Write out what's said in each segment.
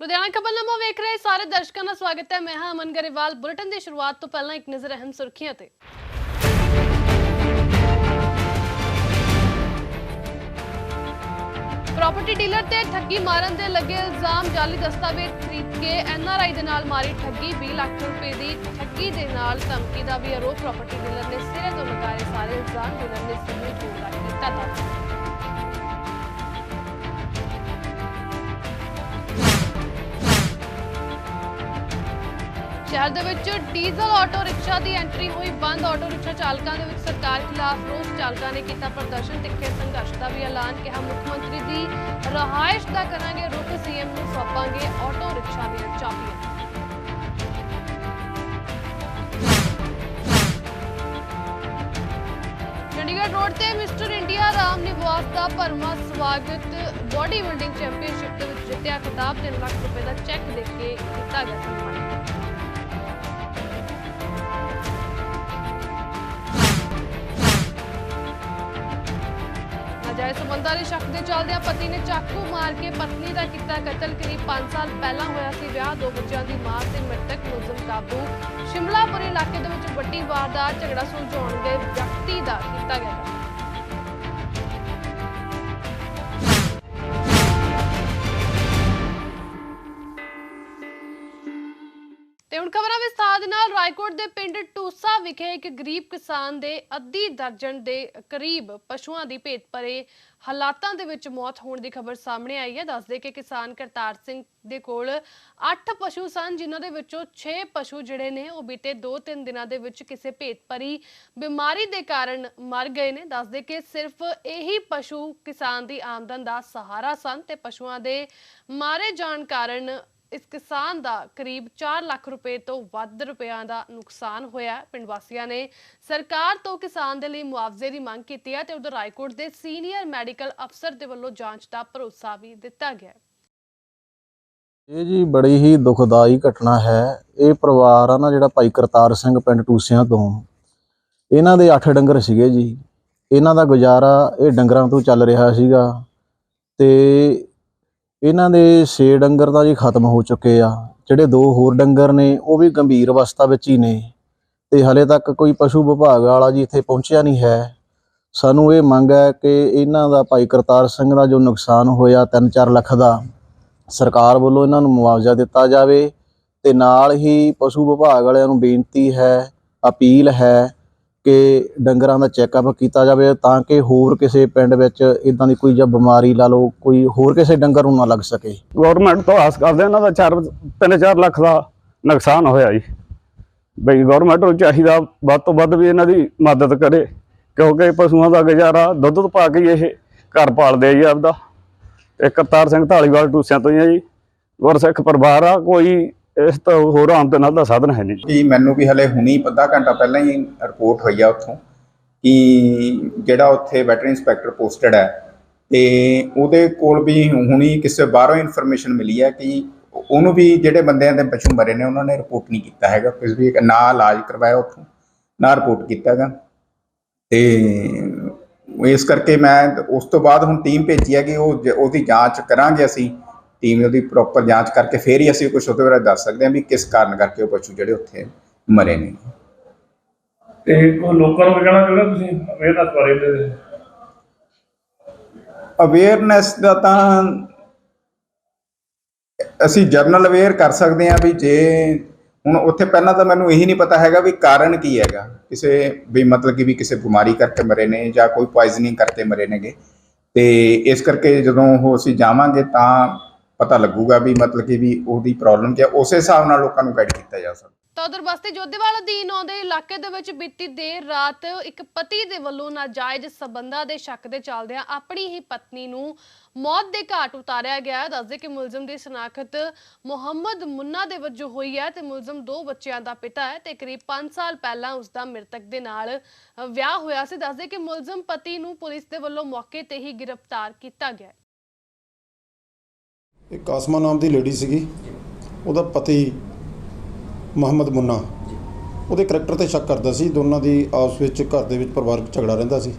ਲੁਧਿਆਣਾ ਖਬਰਨਾਮਾ ਵੇਖ ਰਹੇ ਸਾਰੇ ਦਰਸ਼ਕਾਂ ਦਾ ਸਵਾਗਤ ਹੈ। ਮੈਂ ਹਾਂ ਅਮਨ ਗਰੇਵਾਲ। ਬੁਲੇਟਿਨ ਦੀ ਸ਼ੁਰੂਆਤ ਤੋਂ ਪਹਿਲਾਂ ਇੱਕ ਨਜ਼ਰ ਅਹਿਮ ਸੁਰਖੀਆਂ ਤੇ। ਪ੍ਰਾਪਰਟੀ ਡੀਲਰ ਤੇ ਠੱਗੀ ਮਾਰਨ ਦੇ ਲੱਗੇ ਇਲਜ਼ਾਮ, ਜਾਲੀ ਦਸਤਾਵੇਜ਼ ਖਰੀਦ ਕੇ ਐਨਆਰਆਈ ਦੇ ਨਾਲ ਮਾਰੀ ਠੱਗੀ। 20 ਲੱਖ ਰੁਪਏ ਦੀ ਠੱਗੀ ਦੇ ਨਾਲ ਧਮਕੀ ਦਾ ਵੀ ਆਰੋਪ। ਪ੍ਰਾਪਰਟੀ ਡੀਲਰ ਨੇ ਸਿਰੇ ਤੋਂ ਲਗਾਏ ਸਾਰੇ ਇਲਜ਼ਾਮ। ਡੀਲਰ ਨੇ ਸਿਰੇ ਤੋਂ ਲਗਾ ਕੀਤਾ ਸ਼ਹਿਰ ਦੇ ਵਿੱਚ ਡੀਜ਼ਲ ਆਟੋ ਰਿਕਸ਼ਾ ਦੀ ਐਂਟਰੀ ਹੋਈ ਬੰਦ। ਆਟੋ ਰਿਕਸ਼ਾ ਚਾਲਕਾਂ ਦੇ ਵਿੱਚ ਸਰਕਾਰ ਖਿਲਾਫ ਰੋਸ ਚਾਲਕਾਂ ਨੇ ਕੀਤਾ ਪ੍ਰਦਰਸ਼ਨ। ਤਿੱਖੇ ਸੰਘਰਸ਼ ਦਾ ਵੀ ਐਲਾਨ, ਕਿਹਾ ਮੁੱਖ ਮੰਤਰੀ ਦੀ ਰਹਾਇਸ਼ ਦਾ ਕਰਾਂਗੇ ਰੁਖ। ਸੀਐਮ ਨੂੰ ਸੌਂਪਾਂਗੇ ਆਟੋ ਰਿਕਸ਼ਾ ਦੀਆਂ ਚਾਬੀਆਂ। ਚੰਡੀਗੜ੍ਹ ਰੋਡ ਤੇ ਮਿਸਟਰ ਇੰਡੀਆ ਰਾਮ ਨਿਵਾਸ ਦਾ ਭਰਮਾ ਸਵਾਗਤ। ਬਾਡੀ ਬਿਲਡਿੰਗ ਚੈਂਪੀਅਨਸ਼ਿਪ ਦੇ ਵਿੱਚ ਜਿੱਤਿਆ ਖਿਤਾਬ। 3 ਲੱਖ ਰੁਪਏ ਦਾ ਚੈੱਕ ਦੇ ਕੇ ਕੀਤਾ ਗਿਆ ਸਨਮਾਨ ਇਸ ਸੰਬੰਧਾਂ ਦੇ ਸ਼ੱਕ ਦੇ ਚੱਲਦਿਆਂ ਪਤੀ ਨੇ ਚਾਕੂ ਮਾਰ ਕੇ ਪਤਨੀ ਦਾ ਕੀਤਾ ਕਤਲ। ਕਰੀਬ 5 ਸਾਲ ਪਹਿਲਾਂ ਹੋਇਆ ਸੀ ਵਿਆਹ। ਦੋ ਬੱਚਿਆਂ ਦੀ ਮਾਂ ਤੇ ਮ੍ਰਿਤਕ ਮੁਲਜ਼ਮ ਕਾਬੂ। ਸ਼ਿਮਲਾਪੁਰੀ ਇਲਾਕੇ ਦੇ ਵਿੱਚ ਵੱਡੀ ਵਾਰਦਾਤ, ਝਗੜਾ ਸੁਲਝਾਉਣ ਦੇ ਵਿਅਕਤੀ ਦਾ ਕੀਤਾ ਗਿਆ। ਵਿਸਥਾਰ ਦੇ ਦੇ ਪਿੰਡ ਟੂਸਾ ਵਿਖੇ ਇੱਕ ਗਰੀਬ ਕਿਸਾਨ ਦੇ ਅੱਧੀ ਦਰਜਨ ਦੇ ਕਰੀਬ ਪਸ਼ੂਆਂ ਦੀ ਭੇਤ ਭਰੇ ਹਾਲਾਤਾਂ ਦੇ ਵਿੱਚ ਮੌਤ ਹੋਣ ਦੀ ਖਬਰ ਸਾਹਮਣੇ ਆਈ ਹੈ। ਦੱਸਦੇ ਕਿ ਕਿਸਾਨ ਕਰਤਾਰ ਸਿੰਘ ਦੇ ਕੋਲ 8 ਪਸ਼ੂ ਸਨ, ਜਿਨ੍ਹਾਂ ਦੇ ਵਿੱਚੋਂ 6 ਪਸ਼ੂ ਜਿਹੜੇ ਨੇ, ਉਹ ਬੀਤੇ 2-3 ਦਿਨਾਂ ਦੇ ਵਿੱਚ ਕਿਸੇ ਭੇਤ ਭਰੀ ਬਿਮਾਰੀ ਦੇ ਕਾਰਨ ਮਰ ਗਏ ਨੇ। ਦੱਸਦੇ ਕਿ ਸਿਰਫ ਇਹੀ ਪਸ਼ੂ ਕਿਸਾਨ ਦੀ ਆਮਦਨ ਦਾ ਸਹਾਰਾ ਸਨ ਤੇ ਪਸ਼ੂਆਂ ਦੇ ਮਾਰੇ ਜਾਣ ਕਾਰਨ ਇਸ ਕਿਸਾਨ ਦਾ ਕਰੀਬ 4 ਲੱਖ ਰੁਪਏ ਤੋਂ ਵੱਧ ਰੁਪਇਆਂ ਦਾ ਨੁਕਸਾਨ ਹੋਇਆ ਪਿੰਡ ਵਾਸੀਆਂ ਨੇ ਸਰਕਾਰ ਤੋਂ ਕਿਸਾਨ ਦੇ ਲਈ ਮੁਆਵਜ਼ੇ ਦੀ ਮੰਗ ਕੀਤੀ ਹੈ ਤੇ ਉਧਰ ਰਾਏਕੋਟ ਦੇ ਸੀਨੀਅਰ ਮੈਡੀਕਲ ਅਫਸਰ ਦੇ ਵੱਲੋਂ ਜਾਂਚ ਦਾ ਭਰੋਸਾ ਵੀ ਦਿੱਤਾ ਗਿਆ ਹੈ। ਇਹ ਜੀ ਬੜੀ ਹੀ ਦੁਖਦਾਈ ਘਟਨਾ ਹੈ। ਇਹ ਪਰਿਵਾਰ ਆ ਨਾ ਜਿਹੜਾ ਭਾਈ ਕਰਤਾਰ ਸਿੰਘ ਪਿੰਡ ਟੂਸਿਆਂ ਤੋਂ, ਇਹਨਾਂ ਦੇ 8 ਡੰਗਰ ਸੀਗੇ ਜੀ। ਇਹਨਾਂ ਦਾ ਗੁਜ਼ਾਰਾ ਇਹ ਡੰਗਰਾਂ ਤੋਂ ਚੱਲ ਰਿਹਾ ਸੀਗਾ ਤੇ ਇਹਨਾਂ ਦੇ 6 ਡੰਗਰ ਤਾਂ ਜੀ ਖਤਮ ਹੋ ਚੁੱਕੇ ਆ। ਜਿਹੜੇ ਦੋ ਹੋਰ ਡੰਗਰ ਨੇ, ਉਹ ਵੀ ਗੰਭੀਰ ਅਵਸਥਾ ਵਿੱਚ ਹੀ ਨੇ। ਤੇ ਹਲੇ ਤੱਕ ਕੋਈ ਪਸ਼ੂ ਵਿਭਾਗ ਵਾਲਾ ਜੀ ਇੱਥੇ ਪਹੁੰਚਿਆ ਨਹੀਂ ਹੈ। ਸਾਨੂੰ ਇਹ ਮੰਗ ਹੈ ਕਿ ਇਹਨਾਂ ਦਾ ਭਾਈ ਕਰਤਾਰ ਸਿੰਘ ਦਾ ਜੋ ਨੁਕਸਾਨ ਹੋਇਆ 3-4 ਲੱਖ ਦਾ, ਸਰਕਾਰ ਵੱਲੋਂ ਇਹਨਾਂ ਨੂੰ ਮੁਆਵਜ਼ਾ ਦਿੱਤਾ ਜਾਵੇ ਤੇ ਨਾਲ ਹੀ ਪਸ਼ੂ ਵਿਭਾਗ ਵਾਲਿਆਂ ਨੂੰ ਬੇਨਤੀ ਹੈ, ਅਪੀਲ ਹੈ ਕਿ ਡੰਗਰਾਂ ਦਾ ਚੈੱਕਅਪ ਕੀਤਾ ਜਾਵੇ ਤਾਂ ਕਿ ਹੋਰ ਕਿਸੇ ਪਿੰਡ ਵਿੱਚ ਇਦਾਂ ਦੀ ਕੋਈ ਜਾਂ ਬਿਮਾਰੀ ਲਾ ਲਓ, ਕੋਈ ਹੋਰ ਕਿਸੇ ਡੰਗਰ ਨੂੰ ਨਾ ਲੱਗ ਸਕੇ। ਗਵਰਨਮੈਂਟ ਤੋਂ ਆਸ ਕਰਦੇ ਇਹਨਾਂ ਦਾ 4 3-4 ਲੱਖ ਦਾ ਨੁਕਸਾਨ ਹੋਇਆ ਜੀ। ਬਈ ਗਵਰਨਮੈਂਟ ਨੂੰ ਚਾਹੀਦਾ ਵੱਧ ਤੋਂ ਵੱਧ ਵੀ ਇਹਨਾਂ ਦੀ ਮਦਦ ਕਰੇ, ਕਿਉਂਕਿ ਪਸ਼ੂਆਂ ਦਾ ਗੁਜ਼ਾਰਾ ਦੁੱਧ ਪਾ ਕੇ ਹੀ ਇਹ ਘਰ ਪਾਲਦੇ ਆ ਜੀ ਆਪਦਾ। ਤੇ ਕਰਤਾਰ ਸਿੰਘ ਢਾਲੀਵਾਲ ਟੂਸਿਆਂ ਤੋਂ ਹੀ ਆ ਜੀ। ਗੁਰਸਿੱਖ ਪਰਿਵਾਰ ਆ, ਕੋਈ ਇਸ ਤੋਂ ਹੋਰ ਆਮਦਨ ਦਾ ਸਾਧਨ ਹੈ ਨਹੀਂ ਜੀ। ਮੈਨੂੰ ਵੀ ਹਲੇ ਹੁਣੀ ਅੱਧਾ ਘੰਟਾ ਪਹਿਲਾਂ ਹੀ ਰਿਪੋਰਟ ਹੋਈ ਆ ਉੱਥੋਂ ਕਿ ਜਿਹੜਾ ਉੱਥੇ ਵੈਟਰਨਰੀ ਇੰਸਪੈਕਟਰ ਪੋਸਟਡ ਹੈ ਤੇ ਉਹਦੇ ਕੋਲ ਵੀ ਹੁਣੀ ਕਿਸੇ ਬਾਹਰੋਂ ਇਨਫੋਰਮੇਸ਼ਨ ਮਿਲੀ ਹੈ ਕਿ ਉਹਨੂੰ ਵੀ ਜਿਹੜੇ ਬੰਦਿਆਂ ਦੇ ਪਸ਼ੂ ਮਰੇ ਨੇ, ਉਹਨਾਂ ਨੇ ਰਿਪੋਰਟ ਨਹੀਂ ਕੀਤਾ ਹੈਗਾ। ਕੁਝ ਵੀ ਨਾ ਇਲਾਜ ਕਰਵਾਇਆ ਉੱਥੋਂ, ਨਾ ਰਿਪੋਰਟ ਕੀਤਾ ਹੈਗਾ। ਤੇ ਇਸ ਕਰਕੇ ਮੈਂ ਉਸ ਤੋਂ ਬਾਅਦ ਹੁਣ ਟੀਮ ਭੇਜੀ ਹੈ ਕਿ ਉਹ ਉਹਦੀ ਜਾਂਚ ਕਰਾਂਗੇ ਅਸੀਂ। ਟੀਮ ਉਹਦੀ ਪ੍ਰੋਪਰ ਜਾਂਚ ਕਰਕੇ ਫੇਰ ਹੀ ਅਸੀਂ ਕੁਝ ਉਹਦੇ ਬਾਰੇ ਦੱਸ ਸਕਦੇ ਹਾਂ ਵੀ ਕਿਸ ਕਾਰਨ ਕਰਕੇ ਉਹ ਪਸ਼ੂ ਜਿਹੜੇ ਉੱਥੇ ਮਰੇ ਨੇ। ਤੇ ਉਹ ਲੋਕਾਂ ਨੂੰ ਕਹਿਣਾ ਚਾਹੁੰਦੇ ਤੁਸੀਂ ਅਵੇਅਰਨੈਸ ਬਾਰੇ ਦੇ ਅਵੇਅਰਨੈਸ ਦਾ ਤਾਂ ਅਸੀਂ ਜਰਨਲ ਅਵੇਅਰ ਕਰ ਸਕਦੇ ਹਾਂ ਵੀ ਜੇ ਹੁਣ ਉੱਥੇ ਪਹਿਲਾਂ ਤਾਂ ਮੈਨੂੰ ਇਹੀ ਨਹੀਂ ਪਤਾ ਹੈਗਾ ਵੀ ਕਾਰਨ ਕੀ ਹੈਗਾ। ਕਿਸੇ ਵੀ ਮਤਲਬ ਕਿ ਵੀ ਕਿਸੇ ਬਿਮਾਰੀ ਕਰਕੇ ਮਰੇ ਨੇ ਜਾਂ ਕੋਈ ਪੋਇਜ਼ਨਿੰਗ ਕਰਕੇ ਮਰੇ ਨੇਗੇ। ਤੇ ਇਸ ਕਰਕੇ ਜਦੋਂ ਉਹ ਅਸੀਂ ਜਾਵਾਂਗੇ ਤਾਂ ਪਤਾ ਲੱਗੂਗਾ ਵੀ ਮਤਲਬ ਕਿ ਵੀ ਉਹਦੀ ਪ੍ਰੋਬਲਮ ਕੀ ਹੈ ਉਸੇ ਹਿਸਾਬ ਨਾਲ ਲੋਕਾਂ ਨੂੰ ਗਾਈਡ ਕੀਤਾ ਜਾ ਸਕਦਾ। ਤਾਂ ਉਧਰ ਬਸਤੀ ਜੋਧੇਵਾਲ ਅਧੀਨ ਆਉਂਦੇ ਇਲਾਕੇ ਦੇ ਵਿੱਚ ਬੀਤੀ ਦੇਰ ਰਾਤ ਇੱਕ ਪਤੀ ਦੇ ਵੱਲੋਂ ਨਾਜਾਇਜ਼ ਸਬੰਧਾਂ ਦੇ ਸ਼ੱਕ ਦੇ ਚੱਲਦਿਆਂ ਆਪਣੀ ਹੀ ਪਤਨੀ ਨੂੰ ਮੌਤ ਦੇ ਘਾਟ ਉਤਾਰਿਆ ਗਿਆ ਹੈ। ਦੱਸਦੇ ਕਿ ਮੁਲਜ਼ਮ ਦੀ ਸ਼ਨਾਖਤ ਮੁਹੰਮਦ ਮੁੰਨਾ ਦੇ ਵਜੋਂ ਹੋਈ ਹੈ ਤੇ ਮੁਲਜ਼ਮ ਦੋ ਬੱਚਿਆਂ ਦਾ ਪਿਤਾ ਹੈ ਤੇ ਕਰੀਬ 5 ਸਾਲ ਪਹਿਲਾਂ ਉਸ ਦਾ ਮ੍ਰਿਤਕ ਦੇ ਨਾਲ ਵਿਆਹ ਹੋਇਆ ਸੀ। ਦੱਸਦੇ ਕਿ ਮੁਲਜ਼ਮ ਪਤੀ ਨੂੰ ਪੁਲਿਸ ਦੇ ਵੱਲੋਂ ਮੌਕੇ ਤੇ ਹੀ ਗ੍ਰਿਫਤਾਰ ਕੀਤਾ ਗਿਆ ਹੈ। ਇੱਕ ਕਾਸਮਾ ਨਾਮ ਦੀ ਲੇਡੀ ਸੀਗੀ। ਉਹਦਾ ਪਤੀ ਮੁਹੰਮਦ ਮੁੰਨਾ। ਉਹਦੇ ਕਰੈਕਟਰ ਤੇ ਸ਼ੱਕ ਕਰਦਾ ਸੀ ਦੋਨਾਂ ਦੀ ਆਪਸ ਵਿੱਚ ਘਰ ਦੇ ਵਿੱਚ ਪਰਿਵਾਰਕ ਝਗੜਾ ਰਹਿੰਦਾ ਸੀ।